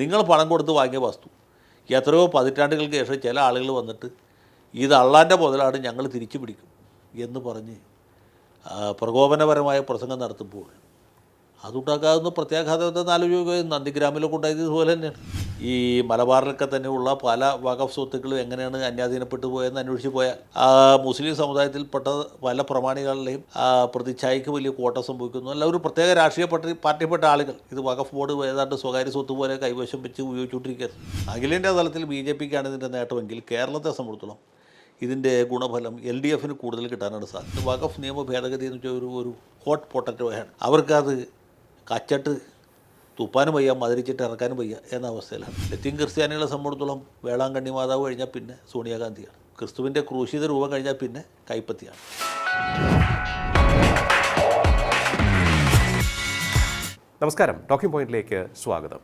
നിങ്ങൾ പണം കൊടുത്ത് വാങ്ങിയ വസ്തു. എത്രയോ പതിറ്റാണ്ടുകൾക്ക് ശേഷം ചില ആളുകൾ വന്നിട്ട് ഇത് അള്ളാന്റെ മുതലാണ് ഞങ്ങൾ തിരിച്ചു പിടിക്കും എന്ന് പറഞ്ഞ് പ്രകോപനപരമായ പ്രസംഗം നടത്തുമ്പോൾ അതുണ്ടാക്കാവുന്ന പ്രത്യാഘാതം എന്താണെന്ന് ആലോചിക്കുക നന്ദിഗ്രാമിലൊക്കെ ഉണ്ടായത് ഇതുപോലെ തന്നെയാണ്. ഈ മലബാറിലൊക്കെ തന്നെയുള്ള പല വകഫ് സ്വത്തുക്കളും എങ്ങനെയാണ് അന്യാധീനപ്പെട്ടു പോയെന്ന് അന്വേഷിച്ച് പോയാൽ മുസ്ലിം സമുദായത്തിൽപ്പെട്ട പല പ്രമാണികളുടെയും പ്രതിച്ഛായക്ക് വലിയ കോട്ട സംഭവിക്കുന്നു. അല്ല ഒരു പ്രത്യേക രാഷ്ട്രീയ പാർട്ടി പാർട്ടിപ്പെട്ട ആളുകൾ ഇത് വകഫ് ബോർഡ് ഏതാണ്ട് സ്വകാര്യ സ്വത്ത് പോലെ കൈവശം വെച്ച് ഉപയോഗിച്ചുകൊണ്ടിരിക്കുകയാണ്. അഖിലേന്ത്യാ തലത്തിൽ ബി ജെ പിക്കാണ് ഇതിന്റെ നേട്ടമെങ്കിൽ കേരളത്തെ സംബന്ധിച്ചിടത്തോളം ഇതിന്റെ ഗുണഫലം എൽ ഡി എഫിന് കൂടുതൽ കിട്ടാനാണ് സാധ്യത. വകഫ് നിയമ ഭേദഗതി എന്ന് വെച്ചാൽ ഒരു ഒരു ഹോട്ട് പൊട്ടറ്റോയാണ് അവർക്കത് കച്ചട്ട് തുപ്പാനും വയ്യ മതിരിച്ചിട്ട് ഇറക്കാനും വയ്യ എന്ന അവസ്ഥയിലാണ്. ലത്തീൻ ക്രിസ്ത്യാനികളെ സംബന്ധിച്ചിടത്തോളം വേളാങ്കണ്ണി മാതാവ് കഴിഞ്ഞാൽ പിന്നെ സോണിയാഗാന്ധിയാണ് ക്രിസ്തുവിന്റെ ക്രൂശിത രൂപം കഴിഞ്ഞാൽ പിന്നെ കൈപ്പത്തിയാണ്. നമസ്കാരം. ടോക്കിംഗ് പോയിന്റിലേക്ക് സ്വാഗതം.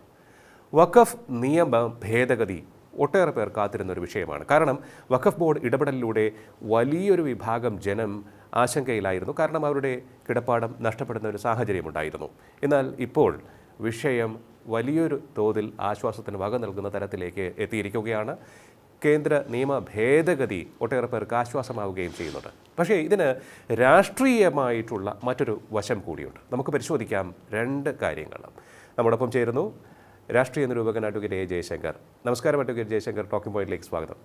വഖഫ് നിയമ ഭേദഗതി ഒട്ടേറെ പേർ കാത്തിരുന്ന ഒരു വിഷയമാണ്. കാരണം വഖഫ് ബോർഡ് ഇടപെടലിലൂടെ വലിയൊരു വിഭാഗം ജനം ആശങ്കയിലായിരുന്നു. കാരണം അവരുടെ കിടപ്പാടം നഷ്ടപ്പെടുന്ന ഒരു സാഹചര്യമുണ്ടായിരുന്നു. എന്നാൽ ഇപ്പോൾ വിഷയം വലിയൊരു തോതിൽ ആശ്വാസത്തിന് വക നൽകുന്ന തരത്തിലേക്ക് എത്തിയിരിക്കുകയാണ്. കേന്ദ്ര നിയമ ഭേദഗതി ഒട്ടേറെ പേർക്ക് ആശ്വാസമാവുകയും ചെയ്യുന്നുണ്ട്. പക്ഷേ ഇതിന് രാഷ്ട്രീയമായിട്ടുള്ള മറ്റൊരു വശം കൂടിയുണ്ട്. നമുക്ക് പരിശോധിക്കാം രണ്ട് കാര്യങ്ങൾ. നമ്മോടൊപ്പം ചേരുന്നു രാഷ്ട്രീയ നിരൂപകൻ അഡ്വക്കേറ്റ് എ ജയശങ്കർ. നമസ്കാരം അഡ്വക്കേറ്റ് ജയശങ്കർ. ടോക്കിംഗ് പോയിന്റിലേക്ക് സ്വാഗതം.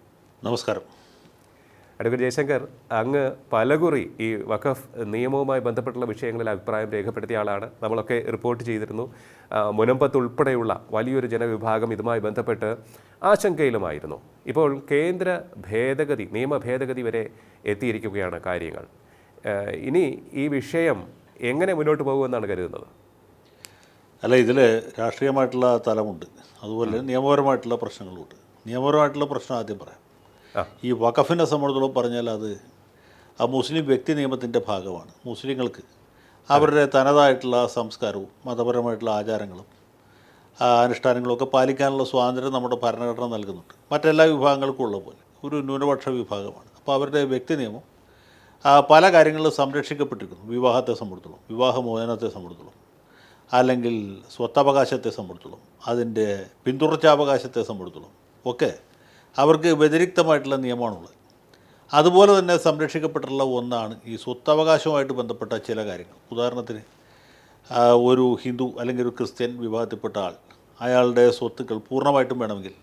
നമസ്കാരം. അഡ്വക്കേറ്റ് ജയശങ്കർ അങ്ങ് പലകുറി ഈ വഖഫ് നിയമവുമായി ബന്ധപ്പെട്ടുള്ള വിഷയങ്ങളിൽ അഭിപ്രായം രേഖപ്പെടുത്തിയ ആളാണ്. നമ്മളൊക്കെ റിപ്പോർട്ട് ചെയ്തിരുന്നു. മുനമ്പത്ത് ഉൾപ്പെടെയുള്ള വലിയൊരു ജനവിഭാഗം ഇതുമായി ബന്ധപ്പെട്ട് ആശങ്കയിലുമായിരുന്നു. ഇപ്പോൾ കേന്ദ്ര ഭേദഗതി നിയമ ഭേദഗതി വരെ എത്തിയിരിക്കുകയാണ് കാര്യങ്ങൾ. ഇനി ഈ വിഷയം എങ്ങനെ മുന്നോട്ട് പോകുമെന്നാണ് കരുതുന്നത്? അല്ല ഇതിൽ രാഷ്ട്രീയമായിട്ടുള്ള തലമുണ്ട്. അതുപോലെ നിയമപരമായിട്ടുള്ള പ്രശ്നങ്ങളുമുണ്ട്. നിയമപരമായിട്ടുള്ള പ്രശ്നം ആദ്യം പറയാം. ഈ വഖഫിനെ സംബന്ധിച്ചോളം പറഞ്ഞാൽ അത് ആ മുസ്ലിം വ്യക്തി നിയമത്തിന്റെ ഭാഗമാണ് മുസ്ലിങ്ങൾക്ക്. അവരുടെ തനതായിട്ടുള്ള സംസ്കാരവും മതപരമായിട്ടുള്ള ആചാരങ്ങളും ആ, അനുഷ്ഠാനങ്ങളും ഒക്കെ പാലിക്കാനുള്ള സ്വാതന്ത്ര്യം നമ്മുടെ ഭരണഘടന നൽകുന്നുണ്ട്. മറ്റെല്ലാ വിഭാഗങ്ങൾക്കും ഉള്ള പോലെ ഒരു ന്യൂനപക്ഷ വിഭാഗമാണ്. അപ്പോൾ അവരുടെ വ്യക്തി നിയമം പല കാര്യങ്ങളിലും സംരക്ഷിക്കപ്പെട്ടിരിക്കുന്നു. വിവാഹത്തെ സംബന്ധിച്ചോളം വിവാഹമോചനത്തെ സംബന്ധിച്ചോളം അല്ലെങ്കിൽ സ്വത്തവകാശത്തെ സംബന്ധിച്ചോളം അതിന്റെ പിന്തുടർച്ചാവകാശത്തെ സംബന്ധിച്ചോളം ഒക്കെ അവർക്ക് വ്യതിരിക്തമായിട്ടുള്ള നിയമമാണുള്ളത്. അതുപോലെ തന്നെ സംരക്ഷിക്കപ്പെട്ടിട്ടുള്ള ഒന്നാണ് ഈ സ്വത്തവകാശവുമായിട്ട് ബന്ധപ്പെട്ട ചില കാര്യങ്ങൾ. ഉദാഹരണത്തിന് ഒരു ഹിന്ദു അല്ലെങ്കിൽ ഒരു ക്രിസ്ത്യൻ വിഭാഗത്തിൽപ്പെട്ട ആൾ അയാളുടെ സ്വത്തുക്കൾ പൂർണമായിട്ടും വേണമെങ്കിൽ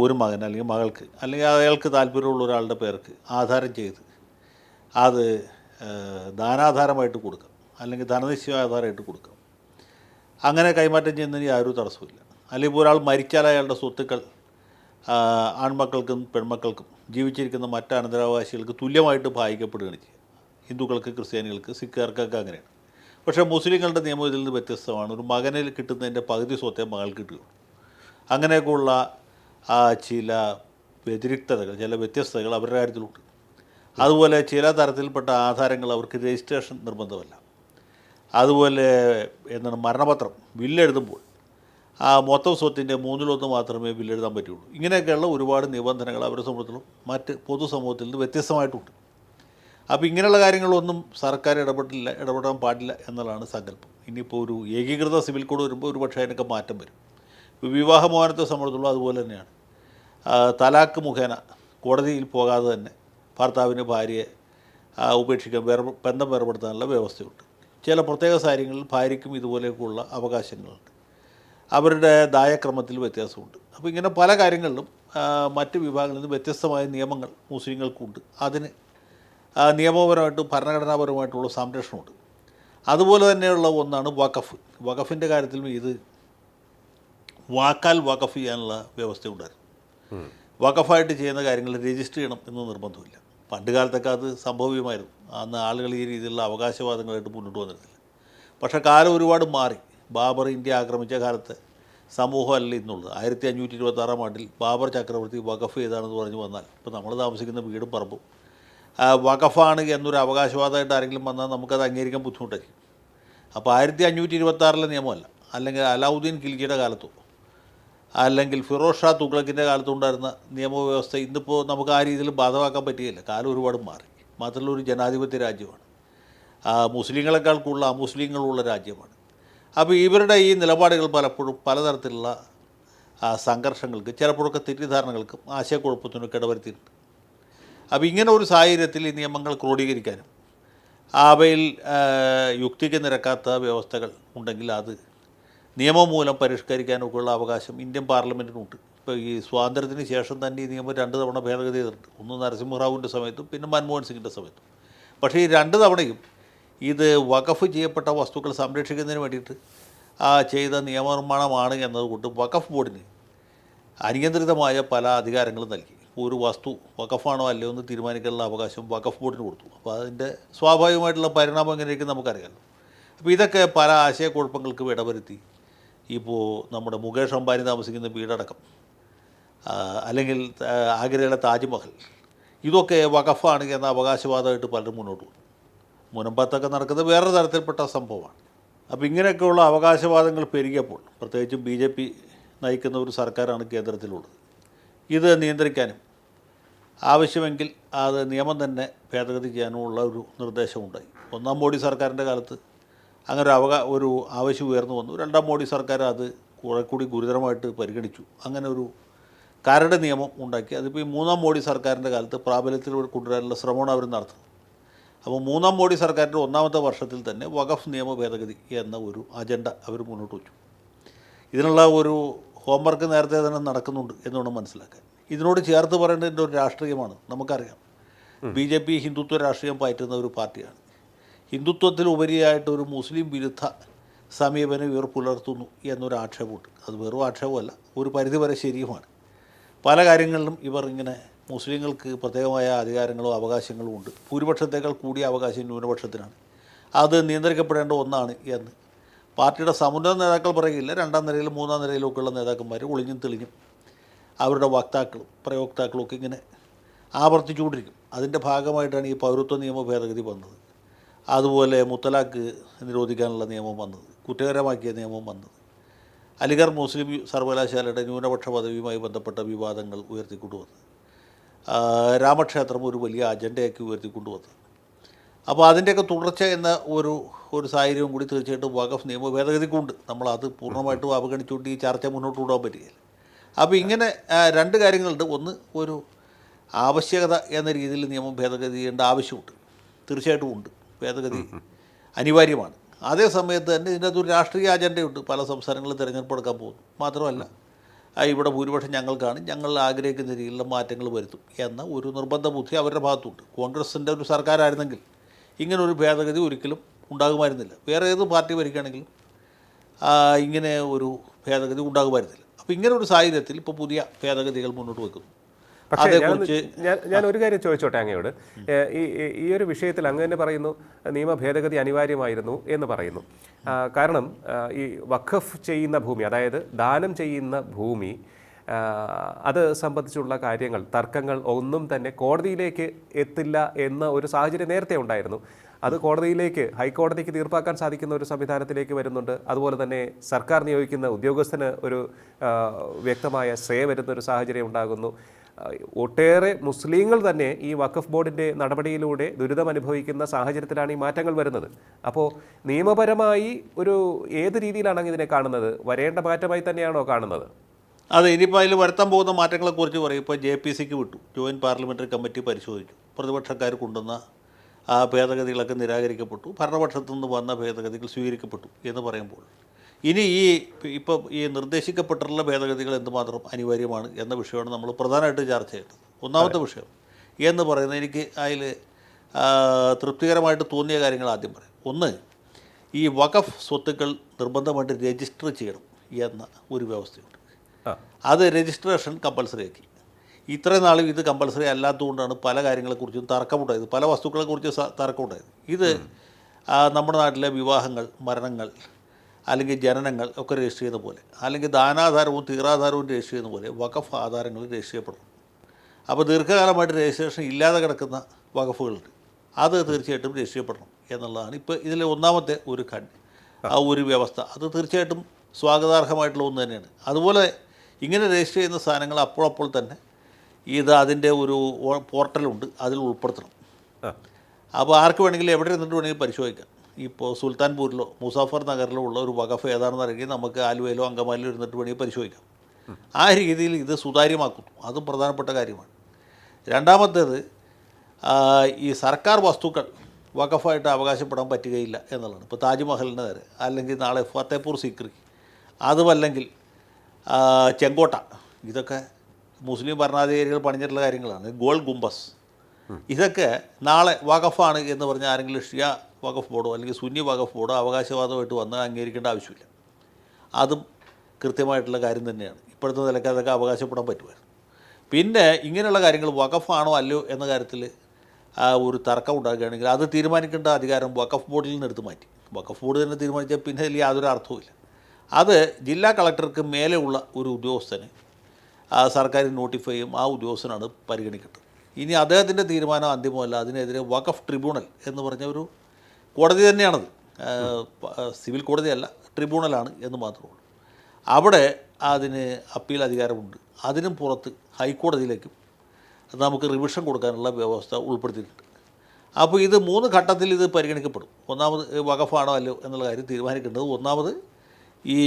ഒരു മകൻ അല്ലെങ്കിൽ മകൾക്ക് അല്ലെങ്കിൽ അയാൾക്ക് താല്പര്യമുള്ള ഒരാളുടെ പേർക്ക് ആധാരം ചെയ്ത് അത് ദാനാധാരമായിട്ട് കൊടുക്കാം. അല്ലെങ്കിൽ ധനനിശ്ചയ ആധാരമായിട്ട് കൊടുക്കാം. അങ്ങനെ കൈമാറ്റം ചെയ്യുന്നതിന് യാതൊരു തടസ്സമില്ല അല്ലെങ്കിൽ ഒരാൾ മരിച്ചാൽ അയാളുടെ സ്വത്തുക്കൾ ആൺമക്കൾക്കും പെൺമക്കൾക്കും ജീവിച്ചിരിക്കുന്ന മറ്റ് അനന്തരാവകാശികൾക്ക് തുല്യമായിട്ട് ഭാഗിക്കപ്പെടുകയാണ് ചെയ്യുക. ഹിന്ദുക്കൾക്ക് ക്രിസ്ത്യാനികൾക്ക് സിഖുകാർക്കൊക്കെ അങ്ങനെയാണ്. പക്ഷേ മുസ്ലിങ്ങളുടെ നിയമം ഇതിൽ നിന്ന് വ്യത്യസ്തമാണ്. ഒരു മകനിൽ കിട്ടുന്നതിന്റെ പകുതി സ്വത്തേ മകൾ കിട്ടുകയുള്ളൂ. അങ്ങനെയൊക്കെയുള്ള ചില വ്യതിരിക്തതകൾ ചില വ്യത്യസ്തതകൾ അവരുടെ കാര്യത്തിലുണ്ട്. അതുപോലെ ചില തരത്തിൽപ്പെട്ട ആധാരങ്ങൾ അവർക്ക് രജിസ്ട്രേഷൻ നിർബന്ധമല്ല. അതുപോലെ എന്താണ് മരണപത്രം ബില്ലെഴുതുമ്പോൾ ആ മൊത്തം സ്വത്തിന്റെ മൂന്നിലൊന്ന് മാത്രമേ ബില്ലെഴുതാൻ പറ്റുള്ളൂ. ഇങ്ങനെയൊക്കെയുള്ള ഒരുപാട് നിബന്ധനകൾ അവരെ സമൂഹത്തിലും മറ്റ് പൊതുസമൂഹത്തിൽ നിന്ന് വ്യത്യസ്തമായിട്ടുണ്ട്. അപ്പോൾ ഇങ്ങനെയുള്ള കാര്യങ്ങളൊന്നും സർക്കാർ ഇടപെട്ടില്ല ഇടപെടാൻ പാടില്ല എന്നുള്ളതാണ് സങ്കല്പം. ഇനിയിപ്പോൾ ഒരു ഏകീകൃത സിവിൽ കോഡ് വരുമ്പോൾ ഒരു പക്ഷേ അതിനൊക്കെ മാറ്റം വരും. വിവാഹമോചനത്തെ സംബന്ധിച്ചുള്ള അതുപോലെ തന്നെയാണ്. തലാക്ക് മുഖേന കോടതിയിൽ പോകാതെ തന്നെ ഭർത്താവിന് ഭാര്യയെ ഉപേക്ഷിക്കാൻ വേർ ബന്ധം വേർപെടുത്താനുള്ള വ്യവസ്ഥയുണ്ട്. ചില പ്രത്യേക കാര്യങ്ങളിൽ ഭാര്യയ്ക്കും ഇതുപോലെയൊക്കെയുള്ള അവകാശങ്ങളുണ്ട്. അവരുടെ ദായക്രമത്തിൽ വ്യത്യാസമുണ്ട്. അപ്പോൾ ഇങ്ങനെ പല കാര്യങ്ങളിലും മറ്റ് വിഭാഗങ്ങളിൽ നിന്ന് വ്യത്യസ്തമായ നിയമങ്ങൾ മുസ്ലിങ്ങൾക്കുണ്ട്. അതിന് നിയമപരമായിട്ടും ഭരണഘടനാപരമായിട്ടുള്ള സംരക്ഷണമുണ്ട്. അതുപോലെ തന്നെയുള്ള ഒന്നാണ് വഖഫ്. വഖഫിന്റെ കാര്യത്തിലും ഇത് വാക്കാൽ വഖഫ് ചെയ്യാനുള്ള വ്യവസ്ഥ ഉണ്ടായിരുന്നു വഖഫായിട്ട് ചെയ്യുന്ന കാര്യങ്ങൾ രജിസ്റ്റർ ചെയ്യണം എന്ന് നിർബന്ധമില്ല. പണ്ട് കാലത്തൊക്കെ അത് സംഭവ്യമായിരുന്നു. അന്ന് ആളുകൾ ഈ രീതിയിലുള്ള അവകാശവാദങ്ങളായിട്ട് മുന്നോട്ട് വന്നിരുന്നില്ല. പക്ഷേ കാലം ഒരുപാട് മാറി. ബാബർ ഇന്ത്യ ആക്രമിച്ച കാലത്ത് സമൂഹമല്ല ഇന്നുള്ളത്. ആയിരത്തി അഞ്ഞൂറ്റി ഇരുപത്താറാം ആണ്ടിൽ ബാബർ ചക്രവർത്തി വഖഫ് ചെയ്താണെന്ന് പറഞ്ഞു വന്നാൽ ഇപ്പോൾ നമ്മൾ താമസിക്കുന്ന വീടും പറമ്പും. വഖഫാണ് എന്നൊരു അവകാശവാദമായിട്ട് ആരെങ്കിലും വന്നാൽ നമുക്കത് അംഗീകരിക്കാൻ ബുദ്ധിമുട്ടായി അപ്പോൾ ആയിരത്തി അഞ്ഞൂറ്റി ഇരുപത്താറിലെ നിയമമല്ല. അല്ലെങ്കിൽ അലാവുദ്ദീൻ ഖിൽജിയുടെ കാലത്തോ അല്ലെങ്കിൽ ഫിറോസ് ഷാ തുഗ്ലക്കിന്റെ കാലത്തുണ്ടായിരുന്ന നിയമവ്യവസ്ഥ ഇന്നിപ്പോൾ നമുക്ക് ആ രീതിയിൽ ബാധമാക്കാൻ പറ്റുകയില്ല. കാലം ഒരുപാട് മാറി. മാത്രമല്ല ഒരു ജനാധിപത്യ രാജ്യമാണ്. മുസ്ലിങ്ങളെക്കാൾ കൂടുതൽ അമുസ്ലിങ്ങളുള്ള രാജ്യമാണ്. അപ്പോൾ ഇവരുടെ ഈ നിലപാടുകൾ പലപ്പോഴും പലതരത്തിലുള്ള സംഘർഷങ്ങൾക്ക് ചിലപ്പോഴൊക്കെ തെറ്റിദ്ധാരണകൾക്കും ആശയക്കുഴപ്പത്തിനൊക്കെ ഇടവരുത്തിയിട്ടുണ്ട്. അപ്പോൾ ഇങ്ങനെ ഒരു സാഹചര്യത്തിൽ ഈ നിയമങ്ങൾ ക്രോഡീകരിക്കാനും അവയിൽ യുക്തിക്ക് നിരക്കാത്ത വ്യവസ്ഥകൾ ഉണ്ടെങ്കിൽ അത് നിയമം മൂലം പരിഷ്കരിക്കാനൊക്കെയുള്ള അവകാശം ഇന്ത്യൻ പാർലമെന്റിനുണ്ട് ഇപ്പോൾ ഈ സ്വാതന്ത്ര്യത്തിന് ശേഷം തന്നെ ഈ നിയമം രണ്ട് തവണ ഭേദഗതി ചെയ്തിട്ടുണ്ട്. ഒന്ന് നരസിംഹറാവുവിന്റെ സമയത്തും പിന്നെ മൻമോഹൻ സിംഗിന്റെ സമയത്തും. പക്ഷേ ഈ രണ്ട് തവണയും ഇത് വഖഫ് ചെയ്യപ്പെട്ട വസ്തുക്കൾ സംരക്ഷിക്കുന്നതിന് വേണ്ടിയിട്ട് ആ ചെയ്ത നിയമനിർമ്മാണമാണ് എന്നതുകൊണ്ട് വഖഫ് ബോർഡിന് അനിയന്ത്രിതമായ പല അധികാരങ്ങളും നൽകി. ഒരു വസ്തു വഖഫാണോ അല്ലയോ എന്ന് തീരുമാനിക്കാനുള്ള അവകാശം വഖഫ് ബോർഡിന് കൊടുത്തു. അപ്പോൾ അതിന്റെ സ്വാഭാവികമായിട്ടുള്ള പരിണാമം എങ്ങനെയായിരിക്കും നമുക്കറിയാമല്ലോ അപ്പോൾ ഇതൊക്കെ പല ആശയക്കുഴപ്പങ്ങൾക്ക് ഇടവരുത്തി ഇപ്പോൾ നമ്മുടെ മുകേഷ് അംബാനി താമസിക്കുന്ന വീടടക്കം അല്ലെങ്കിൽ ആഗ്രയിലെ താജ്മഹൽ ഇതൊക്കെ വഖഫാണ് എന്ന അവകാശവാദമായിട്ട് പലരും മുന്നോട്ട് പോകുന്നു മുനമ്പത്തൊക്കെ നടക്കുന്നത് വേറെ തരത്തിൽപ്പെട്ട സംഭവമാണ്. അപ്പോൾ ഇങ്ങനെയൊക്കെയുള്ള അവകാശവാദങ്ങൾ പെരുകിയപ്പോൾ പ്രത്യേകിച്ചും ബി ജെ പി നയിക്കുന്ന ഒരു സർക്കാരാണ് കേന്ദ്രത്തിലുള്ളത്. ഇത് നിയന്ത്രിക്കാനും ആവശ്യമെങ്കിൽ അത് നിയമം തന്നെ ഭേദഗതി ചെയ്യാനുമുള്ള ഒരു നിർദ്ദേശമുണ്ടായി. ഒന്നാം മോഡി സർക്കാരിന്റെ കാലത്ത് അങ്ങനെ ഒരു അവകാ ഒരു ആവശ്യം ഉയർന്നു വന്നു. രണ്ടാം മോഡി സർക്കാർ അത് കുറെ കൂടി ഗുരുതരമായിട്ട് പരിഗണിച്ചു. അങ്ങനെ ഒരു കരട് നിയമം ഉണ്ടാക്കി. അതിപ്പോൾ ഈ മൂന്നാം മോഡി സർക്കാരിന്റെ കാലത്ത് പ്രാബല്യത്തിൽ കൊണ്ടുവരാനുള്ള ശ്രമമാണ് അവർ നടത്തുന്നത്. അപ്പോൾ മൂന്നാം മോഡി സർക്കാരിന്റെ ഒന്നാമത്തെ വർഷത്തിൽ തന്നെ വഖഫ് നിയമ ഭേദഗതി എന്ന ഒരു അജണ്ട അവർ മുന്നോട്ട് വച്ചു. ഇതിനുള്ള ഒരു ഹോംവർക്ക് നേരത്തെ തന്നെ നടക്കുന്നുണ്ട് എന്ന് വേണം മനസ്സിലാക്കാൻ. ഇതിനോട് ചേർത്ത് പറയേണ്ടതിന്റെ ഒരു രാഷ്ട്രീയമാണ് നമുക്കറിയാം. ബി ജെ പി ഹിന്ദുത്വ രാഷ്ട്രീയം പയറ്റുന്ന ഒരു പാർട്ടിയാണ്. ഹിന്ദുത്വത്തിൽ ഉപരിയായിട്ട് ഒരു മുസ്ലിം വിരുദ്ധ സമീപനം ഇവർ പുലർത്തുന്നു എന്നൊരു ആക്ഷേപമുണ്ട്. അത് വെറും ആക്ഷേപമല്ല ഒരു പരിധിവരെ ശരിയുമാണ്. പല കാര്യങ്ങളിലും ഇവർ ഇങ്ങനെ മുസ്ലിങ്ങൾക്ക് പ്രത്യേകമായ അധികാരങ്ങളോ അവകാശങ്ങളോ ഉണ്ട്. ഭൂരിപക്ഷത്തേക്കാൾ കൂടിയ അവകാശം ന്യൂനപക്ഷത്തിനാണ്. അത് നിയന്ത്രിക്കപ്പെടേണ്ട ഒന്നാണ് എന്ന്. പാർട്ടിയുടെ സമുന്നത നേതാക്കൾ പറയുകയില്ല. രണ്ടാം നിലയിലും മൂന്നാം നിരയിലും ഒക്കെയുള്ള നേതാക്കന്മാർ ഒളിഞ്ഞും തെളിഞ്ഞും അവരുടെ വക്താക്കളും പ്രയോക്താക്കളും ഒക്കെ ഇങ്ങനെ ആവർത്തിച്ചുകൊണ്ടിരിക്കും. അതിന്റെ ഭാഗമായിട്ടാണ് ഈ പൗരത്വ നിയമ ഭേദഗതി വന്നത്. അതുപോലെ മുത്തലാഖ് നിരോധിക്കാനുള്ള നിയമം വന്നത്. കുറ്റകരമാക്കിയ നിയമം വന്നത്. അലിഗർ മുസ്ലിം സർവകലാശാലയുടെ ന്യൂനപക്ഷ പദവിയുമായി ബന്ധപ്പെട്ട വിവാദങ്ങൾ ഉയർത്തിക്കൊണ്ടുവന്നത് രാമക്ഷേത്രം ഒരു വലിയ അജണ്ടയാക്കി ഉയർത്തിക്കൊണ്ടുവന്നത് അപ്പോൾ അതിന്റെയൊക്കെ തുടർച്ച എന്ന ഒരു ഒരു സാഹചര്യവും കൂടി തീർച്ചയായിട്ടും വഖഫ് നിയമ ഭേദഗതിക്കുണ്ട്. നമ്മളത് പൂർണമായിട്ടും അവഗണിച്ചുകൊണ്ട് ഈ ചർച്ച മുന്നോട്ട് കൊണ്ടുപോകാൻ പറ്റുകയില്ല. അപ്പോൾ ഇങ്ങനെ രണ്ട് കാര്യങ്ങളുണ്ട്. ഒന്ന് ഒരു ആവശ്യകത എന്ന രീതിയിൽ നിയമം ഭേദഗതി ചെയ്യേണ്ട ആവശ്യമുണ്ട്. തീർച്ചയായിട്ടും ഉണ്ട്. ഭേദഗതി അനിവാര്യമാണ്. അതേ സമയത്ത് തന്നെ ഇതിന്റെ രാഷ്ട്രീയ അജണ്ടയുണ്ട്. പല സംസ്ഥാനങ്ങളിൽ തിരഞ്ഞെടുപ്പ് എടുക്കാൻ പോകുന്നു. മാത്രമല്ല ഇവിടെ ഭൂരിപക്ഷം ഞങ്ങൾക്കാണ്. ഞങ്ങൾ ആഗ്രഹിക്കുന്ന രീതിയിലുള്ള മാറ്റങ്ങൾ വരുത്തും എന്ന ഒരു നിർബന്ധ ബുദ്ധി അവരുടെ ഭാഗത്തുണ്ട്. കോൺഗ്രസിന്റെ ഒരു സർക്കാരായിരുന്നെങ്കിൽ ഇങ്ങനൊരു ഭേദഗതി ഒരിക്കലും ഉണ്ടാകുമായിരുന്നില്ല. വേറെ ഏത് പാർട്ടി ഭരിക്കുകയാണെങ്കിലും ഇങ്ങനെ ഒരു ഭേദഗതി ഉണ്ടാകുമായിരുന്നില്ല. അപ്പോൾ ഇങ്ങനെ ഒരു സാഹചര്യത്തിൽ ഇപ്പോൾ പുതിയ ഭേദഗതികൾ മുന്നോട്ട് വെക്കുന്നു. പക്ഷേ ഞാൻ ഞാൻ ഒരു കാര്യം ചോദിച്ചോട്ടെ അങ്ങയോട്. ഈ ഈ- ഒരു വിഷയത്തിൽ അങ്ങ് തന്നെ പറയുന്നു നിയമ ഭേദഗതി അനിവാര്യമായിരുന്നു എന്ന് പറയുന്നു. കാരണം ഈ വഖഫ് ചെയ്യുന്ന ഭൂമി അതായത് ദാനം ചെയ്യുന്ന ഭൂമി അത് സംബന്ധിച്ചുള്ള കാര്യങ്ങൾ തർക്കങ്ങൾ ഒന്നും തന്നെ കോടതിയിലേക്ക് എത്തില്ല എന്ന ഒരു സാഹചര്യം നേരത്തെ ഉണ്ടായിരുന്നു. അത് കോടതിയിലേക്ക് ഹൈക്കോടതിക്ക് തീർപ്പാക്കാൻ സാധിക്കുന്ന ഒരു സംവിധാനത്തിലേക്ക് വരുന്നുണ്ട്. അതുപോലെ തന്നെ സർക്കാർ നിയോഗിക്കുന്ന ഉദ്യോഗസ്ഥന് ഒരു വ്യക്തമായ സേ വരുന്ന ഒരു സാഹചര്യം ഉണ്ടാകുന്നു. ഒട്ടേറെ മുസ്ലിങ്ങൾ തന്നെ ഈ വഖഫ് ബോർഡിന്റെ നടപടിയിലൂടെ ദുരിതം അനുഭവിക്കുന്ന സാഹചര്യത്തിലാണ് ഈ മാറ്റങ്ങൾ വരുന്നത്. അപ്പോൾ നിയമപരമായി ഒരു ഏത് രീതിയിലാണ് ഇതിനെ കാണുന്നത്? വരേണ്ട മാറ്റമായി തന്നെയാണോ കാണുന്നത്? അതെ ഇനിയിപ്പോൾ അതിൽ വരുത്താൻ പോകുന്ന മാറ്റങ്ങളെക്കുറിച്ച് പറയും. ഇപ്പോൾ ജെ പി സിക്ക് വിട്ടു. ജോയിന്റ് പാർലമെന്ററി കമ്മിറ്റി പരിശോധിച്ചു. പ്രതിപക്ഷക്കാർ കൊണ്ടുവന്ന ആ ഭേദഗതികളൊക്കെ നിരാകരിക്കപ്പെട്ടു. ഭരണപക്ഷത്തു നിന്ന് വന്ന ഭേദഗതികൾ സ്വീകരിക്കപ്പെട്ടു എന്ന് പറയുമ്പോൾ ഇനി ഈ ഇപ്പോൾ ഈ നിർദ്ദേശിക്കപ്പെട്ടിട്ടുള്ള ഭേദഗതികൾ എന്തുമാത്രം അനിവാര്യമാണ് എന്ന വിഷയമാണ് നമ്മൾ പ്രധാനമായിട്ട് ചർച്ച ചെയ്യുന്നത് ഒന്നാമത്തെ വിഷയം എന്ന് പറയുന്നത് എനിക്ക് അതിൽ തൃപ്തികരമായിട്ട് തോന്നിയ കാര്യങ്ങൾ ആദ്യം പറയാം. ഒന്ന് ഈ വഖഫ് സ്വത്തുക്കൾ നിർബന്ധമായിട്ട് രജിസ്റ്റർ ചെയ്യണം എന്ന ഒരു വ്യവസ്ഥയുണ്ട്. അത് രജിസ്ട്രേഷൻ കമ്പൽസറി ആക്കി. ഇത്രയും നാളും ഇത് കമ്പൽസറി അല്ലാത്തതുകൊണ്ടാണ് പല കാര്യങ്ങളെക്കുറിച്ചും തർക്കമുണ്ടായത്. പല വസ്തുക്കളെക്കുറിച്ച് തർക്കമുണ്ടായത്. ഇത് നമ്മുടെ നാട്ടിലെ വിവാഹങ്ങൾ മരണങ്ങൾ അല്ലെങ്കിൽ ജനനങ്ങൾ ഒക്കെ രജിസ്റ്റർ ചെയ്യുന്ന പോലെ അല്ലെങ്കിൽ ദാനാധാരവും തീറാധാരവും രജിസ്റ്റർ ചെയ്യുന്ന പോലെ വഖഫ് ആധാരങ്ങൾ രജിസ്റ്റർ ചെയ്യപ്പെടണം അപ്പോൾ ദീർഘകാലമായിട്ട് രജിസ്ട്രേഷൻ ഇല്ലാതെ കിടക്കുന്ന വഖഫുകളുണ്ട്. അത് തീർച്ചയായിട്ടും രജിസ്റ്റർ ചെയ്യപ്പെടണം എന്നുള്ളതാണ് ഇപ്പോൾ ഇതിലെ ഒന്നാമത്തെ ഒരു കണ്ട് ആ ഒരു വ്യവസ്ഥ. അത് തീർച്ചയായിട്ടും സ്വാഗതാർഹമായിട്ടുള്ള ഒന്ന് തന്നെയാണ്. അതുപോലെ ഇങ്ങനെ രജിസ്റ്റർ ചെയ്യുന്ന സാധനങ്ങൾ അപ്പോഴപ്പോൾ തന്നെ ഇത് അതിന്റെ ഒരു പോർട്ടലുണ്ട്. അതിൽ ഉൾപ്പെടുത്തണം. അപ്പോൾ ആർക്ക് വേണമെങ്കിലും എവിടെ നിന്നിട്ട് വേണമെങ്കിലും പരിശോധിക്കാം. ഇപ്പോൾ സുൽത്താൻപൂരിലോ മുസാഫർ നഗറിലോ ഉള്ള ഒരു വകഫ് ഏതാണെന്ന് അറിയുകയും നമുക്ക് ആലുവയിലോ അങ്കമാലിലോ ഇരുന്നിട്ട് വേണമെങ്കിൽ പരിശോധിക്കാം. ആ രീതിയിൽ ഇത് സുതാര്യമാക്കുന്നു. അതും പ്രധാനപ്പെട്ട കാര്യമാണ്. രണ്ടാമത്തേത് ഈ സർക്കാർ വസ്തുക്കൾ വഖഫായിട്ട് അവകാശപ്പെടാൻ പറ്റുകയില്ല എന്നുള്ളതാണ്. ഇപ്പോൾ താജ്മഹലിന്റെ നേരെ അല്ലെങ്കിൽ നാളെ ഫത്തേപൂർ സിക്രി അതുമല്ലെങ്കിൽ ചെങ്കോട്ട ഇതൊക്കെ മുസ്ലിം ഭരണാധികാരികൾ പണിഞ്ഞിട്ടുള്ള കാര്യങ്ങളാണ്. ഗോൾ ഗുംബസ്. ഇതൊക്കെ നാളെ വഖഫാണ് എന്ന് പറഞ്ഞാൽ ആരെങ്കിലും ഷിയ വഖഫ് ബോർഡോ അല്ലെങ്കിൽ സുന്നി വഖഫ് ബോർഡോ അവകാശവാദമായിട്ട് വന്ന് അംഗീകരിക്കേണ്ട ആവശ്യമില്ല. അതും കൃത്യമായിട്ടുള്ള കാര്യം തന്നെയാണ്. ഇപ്പോഴത്തെ നിലയ്ക്ക് അതൊക്കെ അവകാശപ്പെടാൻ പറ്റുമായിരുന്നു. പിന്നെ ഇങ്ങനെയുള്ള കാര്യങ്ങൾ വഖഫാണോ അല്ലയോ എന്ന കാര്യത്തിൽ ഒരു തർക്കം ഉണ്ടാക്കുകയാണെങ്കിൽ അത് തീരുമാനിക്കേണ്ട അധികാരം വഖഫ് ബോർഡിൽ നിന്ന് എടുത്ത് മാറ്റി. വഖഫ് ബോർഡ് തന്നെ തീരുമാനിച്ചാൽ പിന്നെ അതിൽ യാതൊരു അർത്ഥവുമില്ല അത് ജില്ലാ കളക്ടർക്ക് മേലെയുള്ള ഒരു ഉദ്യോഗസ്ഥനെ സർക്കാർ നോട്ടിഫൈ ചെയ്യും ആ ഉദ്യോഗസ്ഥനാണ് പരിഗണിക്കേണ്ടത്. ഇനി അദ്ദേഹത്തിന്റെ തീരുമാനം അന്തിമമല്ല. അതിനെതിരെ വഖഫ് ട്രിബ്യൂണൽ എന്ന് പറഞ്ഞ ഒരു കോടതി തന്നെയാണത്. സിവിൽ കോടതിയല്ല ട്രിബ്യൂണലാണ് എന്ന് മാത്രമേ ഉള്ളൂ. അവിടെ അതിന് അപ്പീൽ അധികാരമുണ്ട്. അതിനും പുറത്ത് ഹൈക്കോടതിയിലേക്കും നമുക്ക് റിവിഷൻ കൊടുക്കാനുള്ള വ്യവസ്ഥ ഉൾപ്പെടുത്തിയിട്ടുണ്ട്. അപ്പോൾ ഇത് മൂന്ന് ഘട്ടത്തിൽ ഇത് പരിഗണിക്കപ്പെടും. ഒന്നാമത് വകഫാണോ അല്ലോ എന്നുള്ള കാര്യം തീരുമാനിക്കേണ്ടത്. ഒന്നാമത് ഈ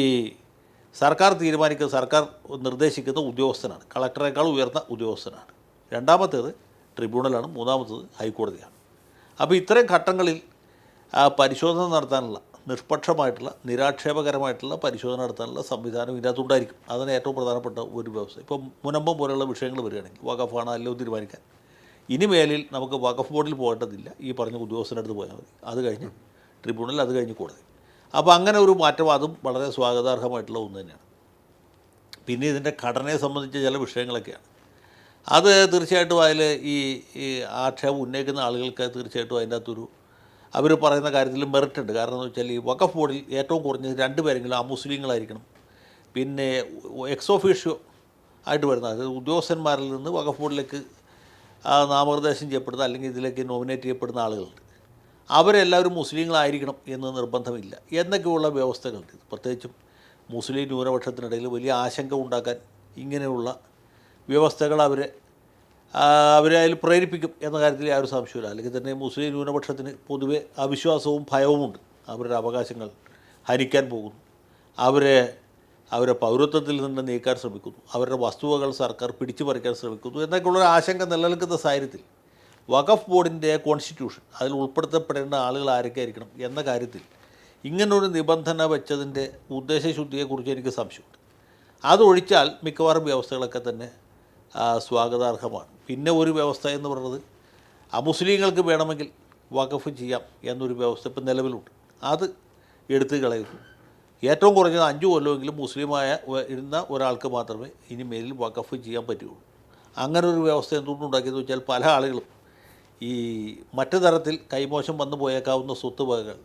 സർക്കാർ തീരുമാനിക്കുന്ന സർക്കാർ നിർദ്ദേശിക്കുന്ന ഉദ്യോഗസ്ഥനാണ്. കളക്ടറേക്കാൾ ഉയർന്ന ഉദ്യോഗസ്ഥനാണ്. രണ്ടാമത്തേത് ട്രിബ്യൂണലാണ് മൂന്നാമത്തേത് ഹൈക്കോടതിയാണ്. അപ്പോൾ ഇത്രയും ഘട്ടങ്ങളിൽ ആ പരിശോധന നടത്താനുള്ള നിഷ്പക്ഷമായിട്ടുള്ള നിരാക്ഷേപകരമായിട്ടുള്ള പരിശോധന നടത്താനുള്ള സംവിധാനം ഇതിനകത്തുണ്ടായിരിക്കും അതാണ് ഏറ്റവും പ്രധാനപ്പെട്ട ഒരു വ്യവസ്ഥ. ഇപ്പം മുനമ്പം പോലെയുള്ള വിഷയങ്ങൾ വരികയാണെങ്കിൽ വകഫാണ് അല്ലോ തീരുമാനിക്കാൻ. ഇനി മേലിൽ നമുക്ക് വകഫ് ബോർഡിൽ പോകേണ്ടതില്ല. ഈ പറഞ്ഞ ഉദ്യോഗസ്ഥന്റെ അടുത്ത് പോയാൽ മതി. അത് കഴിഞ്ഞ് ട്രിബ്യൂണൽ അത് കഴിഞ്ഞ് കോടതി. അപ്പോൾ അങ്ങനെ ഒരു മാറ്റം അതും വളരെ സ്വാഗതാർഹമായിട്ടുള്ള ഒന്ന് തന്നെയാണ്. പിന്നെ ഇതിന്റെ ഘടനയെ സംബന്ധിച്ച ചില വിഷയങ്ങളൊക്കെയാണ്. അത് തീർച്ചയായിട്ടും അതിൽ ഈ ആക്ഷേപം ഉന്നയിക്കുന്ന ആളുകൾക്ക് തീർച്ചയായിട്ടും അതിന്റെ അകത്തൊരു അവർ പറയുന്ന കാര്യത്തിൽ മെറിറ്റ് ഉണ്ട്. കാരണം എന്ന് വെച്ചാൽ ഈ വഖഫ് ബോർഡിൽ ഏറ്റവും കുറഞ്ഞ രണ്ട് പേരെങ്കിലും ആ മുസ്ലിങ്ങളായിരിക്കണം. പിന്നെ എക്സോഫീഷ്യോ ആയിട്ട് വരുന്ന അതായത് ഉദ്യോഗസ്ഥന്മാരിൽ നിന്ന് വഖഫ് ബോർഡിലേക്ക് നാമനിർദ്ദേശം ചെയ്യപ്പെടുന്ന അല്ലെങ്കിൽ ഇതിലേക്ക് നോമിനേറ്റ് ചെയ്യപ്പെടുന്ന ആളുകളുണ്ട്. അവരെല്ലാവരും മുസ്ലിങ്ങളായിരിക്കണം എന്ന് നിർബന്ധമില്ല. എന്നൊക്കെയുള്ള വ്യവസ്ഥകളുണ്ട്. പ്രത്യേകിച്ചും മുസ്ലിം ന്യൂനപക്ഷത്തിനിടയിൽ വലിയ ആശങ്ക ഉണ്ടാക്കാൻ ഇങ്ങനെയുള്ള വ്യവസ്ഥകൾ അവരെ അവരെ അതിൽ പ്രേരിപ്പിക്കും എന്ന കാര്യത്തിൽ യാതൊരു സംശയമില്ല അല്ലെങ്കിൽ തന്നെ മുസ്ലിം ന്യൂനപക്ഷത്തിന് പൊതുവെ അവിശ്വാസവും ഭയവുമുണ്ട്. അവരുടെ അവകാശങ്ങൾ ഹനിക്കാൻ പോകുന്നു. അവരെ അവരെ പൗരത്വത്തിൽ നിന്ന് നീക്കാൻ ശ്രമിക്കുന്നു. അവരുടെ വസ്തുവകൾ സർക്കാർ പിടിച്ചു പറിക്കാൻ ശ്രമിക്കുന്നു എന്നൊക്കെയുള്ളൊരു ആശങ്ക നിലനിൽക്കുന്ന സാഹചര്യത്തിൽ വഖഫ് ബോർഡിന്റെ കോൺസ്റ്റിറ്റ്യൂഷൻ അതിൽ ഉൾപ്പെടുത്തപ്പെടേണ്ട ആളുകൾ ആരൊക്കെ ആയിരിക്കണം എന്ന കാര്യത്തിൽ ഇങ്ങനൊരു നിബന്ധന വെച്ചതിന്റെ ഉദ്ദേശശുദ്ധിയെക്കുറിച്ച് എനിക്ക് സംശയമുണ്ട്. അതൊഴിച്ചാൽ മിക്കവാറും വ്യവസ്ഥകളൊക്കെ തന്നെ സ്വാഗതാർഹമാണ്. പിന്നെ ഒരു വ്യവസ്ഥ എന്ന് പറയുന്നത് അമുസ്ലിങ്ങൾക്ക് വേണമെങ്കിൽ വഖഫ് ചെയ്യാം എന്നൊരു വ്യവസ്ഥ ഇപ്പം നിലവിലുണ്ട്. അത് എടുത്തു കളയുന്നു. ഏറ്റവും കുറഞ്ഞത് അഞ്ച് കൊല്ലമെങ്കിലും മുസ്ലിമായ ഇരുന്ന ഒരാൾക്ക് മാത്രമേ ഇനി മേലിൽ വഖഫ് ചെയ്യാൻ പറ്റുകയുള്ളൂ. അങ്ങനെ ഒരു വ്യവസ്ഥ എന്തുകൊണ്ടുണ്ടാക്കിയെന്ന് വെച്ചാൽ പല ആളുകളും ഈ മറ്റു തരത്തിൽ കൈമോശം വന്നു പോയേക്കാവുന്ന സ്വത്ത് വകകൾ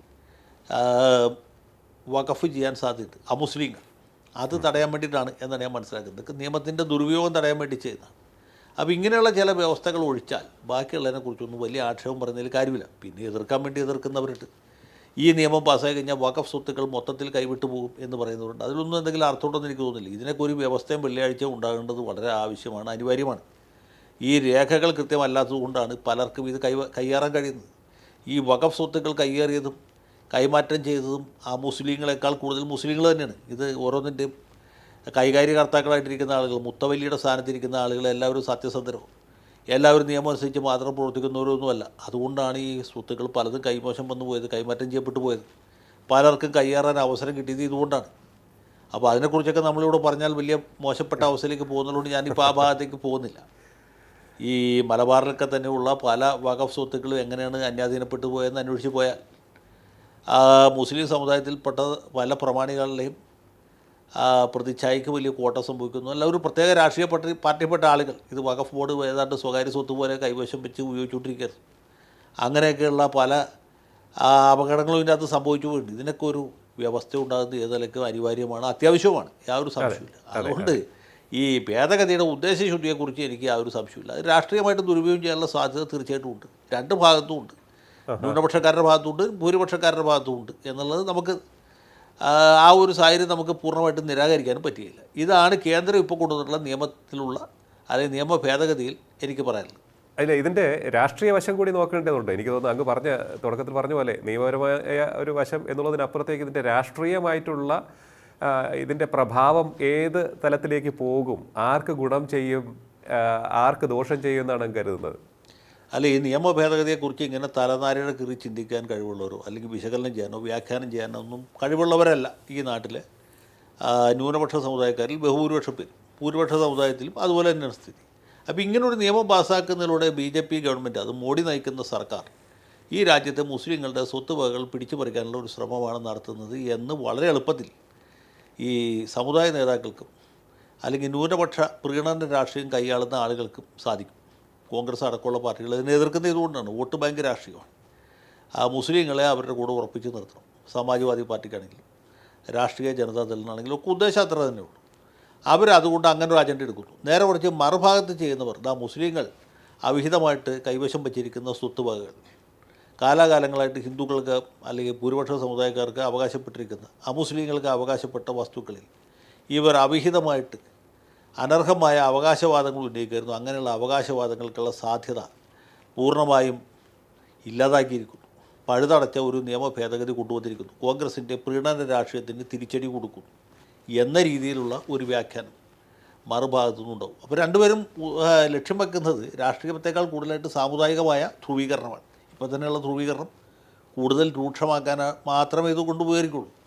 വഖഫ് ചെയ്യാൻ സാധ്യത അമുസ്ലിങ്ങൾ. അത് തടയാൻ വേണ്ടിയിട്ടാണ് എന്നാണ് ഞാൻ മനസ്സിലാക്കുന്നത്. ഇതൊക്കെ നിയമത്തിന്റെ ദുർവിയോഗം തടയാൻ വേണ്ടി ചെയ്യുന്നതാണ് അപ്പോൾ ഇങ്ങനെയുള്ള ചില വ്യവസ്ഥകൾ ഒഴിച്ചാൽ ബാക്കിയുള്ളതിനെക്കുറിച്ചൊന്നും വലിയ ആക്ഷേപം പറയുന്നതിൽ കാര്യമില്ല. പിന്നെ എതിർക്കാൻ വേണ്ടി എതിർക്കുന്നവരുണ്ട്. ഈ നിയമം പാസ്സായി കഴിഞ്ഞാൽ വഖഫ് സ്വത്തുക്കൾ മൊത്തത്തിൽ കൈവിട്ടു പോകും എന്ന് പറയുന്നവരുണ്ട്. അതിലൊന്നും എന്തെങ്കിലും അർത്ഥമുണ്ടെന്ന് എനിക്ക് തോന്നുന്നില്ല. ഇതിനൊക്കെ ഒരു വ്യവസ്ഥയും വെള്ളിയാഴ്ച ഉണ്ടാകേണ്ടത് വളരെ ആവശ്യമാണ് അനിവാര്യമാണ്. ഈ രേഖകൾ കൃത്യമല്ലാത്തതുകൊണ്ടാണ് പലർക്കും ഇത് കൈ കൈയേറാൻ കഴിയുന്നത്. ഈ വഖഫ് സ്വത്തുക്കൾ കൈയേറിയതും കൈമാറ്റം ചെയ്തതും ആ മുസ്ലിങ്ങളെക്കാൾ കൂടുതൽ മുസ്ലിങ്ങൾ തന്നെയാണ്. ഇത് ഓരോന്നിന്റെയും കൈകാര്യകർത്താക്കളായിട്ടിരിക്കുന്ന ആളുകൾ മുത്തവല്ലിയുടെ സ്ഥാനത്തിരിക്കുന്ന ആളുകൾ എല്ലാവരും സത്യസന്ധരോ? എല്ലാവരും നിയമം അനുസരിച്ച് മാത്രം പ്രവർത്തിക്കുന്നവരൊന്നുമല്ല. അതുകൊണ്ടാണ് ഈ സ്വത്തുക്കൾ പലതും കൈമോശം വന്നു പോയത് കൈമാറ്റം ചെയ്യപ്പെട്ടു പോയത്. പലർക്കും കൈയേറാൻ അവസരം കിട്ടിയത് ഇതുകൊണ്ടാണ്. അപ്പോൾ അതിനെക്കുറിച്ചൊക്കെ നമ്മളിവിടെ പറഞ്ഞാൽ വലിയ മോശപ്പെട്ട അവസ്ഥയിലേക്ക് പോകുന്നതുകൊണ്ട് ഞാനിപ്പോൾ ആ ഭാഗത്തേക്ക് പോകുന്നില്ല. ഈ മലബാറിലൊക്കെ തന്നെയുള്ള പല വഖഫ് സ്വത്തുക്കളും എങ്ങനെയാണ് അന്യാധീനപ്പെട്ടു പോയെന്ന് അന്വേഷിച്ച് പോയാൽ മുസ്ലിം സമുദായത്തിൽപ്പെട്ട പല പ്രമാണികളുടെയും പ്രതിച്ഛായക്ക് വലിയ കോട്ട സംഭവിക്കുന്നു. അല്ല ഒരു പ്രത്യേക രാഷ്ട്രീയ പാർട്ടി പാർട്ടിപ്പെട്ട ആളുകൾ. ഇത് വഖഫ് ബോർഡ് ഏതാണ്ട് സ്വകാര്യ സ്വത്ത് പോലെ കൈവശം വെച്ച് ഉപയോഗിച്ചുകൊണ്ടിരിക്കരുത് അങ്ങനെയൊക്കെയുള്ള പല അപകടങ്ങളും ഇതിനകത്ത് സംഭവിച്ചു പോയിട്ടുണ്ട് ഇതിനൊക്കെ ഒരു വ്യവസ്ഥ ഉണ്ടാകുന്നത് ഏത് അനിവാര്യമാണ് അത്യാവശ്യമാണ്. യാതൊരു സംശയമില്ല അതുകൊണ്ട് ഈ ഭേദഗതിയുടെ ഉദ്ദേശശുദ്ധിയെക്കുറിച്ച് എനിക്ക് യാതൊരു സംശയമില്ല അത് രാഷ്ട്രീയമായിട്ട് ദുരുപയോഗം ചെയ്യാനുള്ള സാധ്യത തീർച്ചയായിട്ടും ഉണ്ട്. രണ്ട് ഭാഗത്തും ഉണ്ട്. ന്യൂനപക്ഷക്കാരുടെ ഭാഗത്തുണ്ട് ഭൂരിപക്ഷക്കാരുടെ ഭാഗത്തുമുണ്ട് എന്നുള്ളത് നമുക്ക് ആ, ഒരു സാഹചര്യം നമുക്ക് പൂർണമായിട്ടും നിരാകരിക്കാനും പറ്റുകയില്ല ഇതാണ് കേന്ദ്രം ഇപ്പോൾ കൊണ്ടുവന്നിട്ടുള്ള നിയമത്തിലുള്ള അല്ലെങ്കിൽ നിയമ ഭേദഗതിയിൽ എനിക്ക് പറയാനുള്ളത്. അല്ല ഇതിന്റെ രാഷ്ട്രീയ വശം കൂടി നോക്കേണ്ടതുണ്ട്. എനിക്ക് തോന്നുന്നു അങ്ങ് പറഞ്ഞ തുടക്കത്തിൽ പറഞ്ഞ പോലെ നിയമപരമായ ഒരു വശം എന്നുള്ളതിനപ്പുറത്തേക്ക് ഇതിന്റെ രാഷ്ട്രീയമായിട്ടുള്ള ഇതിന്റെ പ്രഭാവം ഏത് തലത്തിലേക്ക് പോകും ആർക്ക് ഗുണം ചെയ്യും ആർക്ക് ദോഷം ചെയ്യും എന്നാണ് കരുതുന്നത്. അല്ല ഈ നിയമ ഭേദഗതിയെക്കുറിച്ച് ഇങ്ങനെ തലനാരിയുടെ കീറി ചിന്തിക്കാൻ കഴിവുള്ളവരോ അല്ലെങ്കിൽ വിശകലനം ചെയ്യാനോ വ്യാഖ്യാനം ചെയ്യാനോ ഒന്നും കഴിവുള്ളവരല്ല ഈ നാട്ടിലെ ന്യൂനപക്ഷ സമുദായക്കാരിൽ ബഹുഭൂരിപക്ഷം പേരും ഭൂരിപക്ഷ സമുദായത്തിലും അതുപോലെ തന്നെയാണ് സ്ഥിതി. അപ്പോൾ ഇങ്ങനൊരു നിയമം പാസ്സാക്കുന്നതിലൂടെ ബി ജെ പി ഗവൺമെന്റ് അത് മോഡി നയിക്കുന്ന സർക്കാർ ഈ രാജ്യത്തെ മുസ്ലിങ്ങളുടെ സ്വത്ത് വകകൾ പിടിച്ചു പറിക്കാനുള്ള ഒരു ശ്രമമാണ് നടത്തുന്നത് എന്ന് വളരെ എളുപ്പത്തിൽ ഈ സമുദായ നേതാക്കൾക്കും അല്ലെങ്കിൽ ന്യൂനപക്ഷ പ്രീണന രാഷ്ട്രീയം കൈയാളുന്ന ആളുകൾക്കും സാധിക്കും. കോൺഗ്രസ് അടക്കമുള്ള പാർട്ടികൾ ഇതിനെ എതിർക്കുന്നത് ഇതുകൊണ്ടാണ്. വോട്ട് ബാങ്ക് രാഷ്ട്രീയമാണ്. ആ മുസ്ലിങ്ങളെ അവരുടെ കൂടെ ഉറപ്പിച്ച് നിർത്തണം. സമാജ്വാദി പാർട്ടിക്കാണെങ്കിലും രാഷ്ട്രീയ ജനതാദളിനാണെങ്കിലും ഒക്കെ ഉദ്ദേശം അത്ര തന്നെ ഉള്ളൂ. അവരതുകൊണ്ട് അങ്ങനെ ഒരു അജണ്ട എടുക്കുന്നു. നേരെ കുറച്ച് മറുഭാഗത്ത് ചെയ്യുന്നവർ ദാ മുസ്ലിങ്ങൾ അവിഹിതമായിട്ട് കൈവശം വച്ചിരിക്കുന്ന സ്വത്തുവകകൾ കാലാകാലങ്ങളായിട്ട് ഹിന്ദുക്കൾക്ക് അല്ലെങ്കിൽ ഭൂരിപക്ഷ സമുദായക്കാർക്ക് അവകാശപ്പെട്ടിരിക്കുന്ന അമുസ്ലിങ്ങൾക്ക് അവകാശപ്പെട്ട വസ്തുക്കളിൽ ഇവർ അവിഹിതമായിട്ട് അനർഹമായ അവകാശവാദങ്ങൾ ഉന്നയിക്കായിരുന്നു. അങ്ങനെയുള്ള അവകാശവാദങ്ങൾക്കുള്ള സാധ്യത പൂർണമായും ഇല്ലാതാക്കിയിരിക്കുന്നു. പഴുതടച്ച ഒരു നിയമ ഭേദഗതി കൊണ്ടുവന്നിരിക്കുന്നു. കോൺഗ്രസിന്റെ പ്രീണന രാഷ്ട്രീയത്തിന് തിരിച്ചടി കൊടുക്കുന്നു എന്ന രീതിയിലുള്ള ഒരു വ്യാഖ്യാനം മറുഭാഗത്തു നിന്നുണ്ടാവും. അപ്പോൾ രണ്ടുപേരും ലക്ഷ്യം വെക്കുന്നത് രാഷ്ട്രീയത്തെക്കാൾ കൂടുതലായിട്ട് സാമുദായികമായ ധ്രുവീകരണമാണ്. ഇപ്പോൾ തന്നെയുള്ള ധ്രുവീകരണം കൂടുതൽ രൂക്ഷമാക്കാൻ മാത്രമേ ഇത് കൊണ്ടുപോയിരിക്കുള്ളൂ.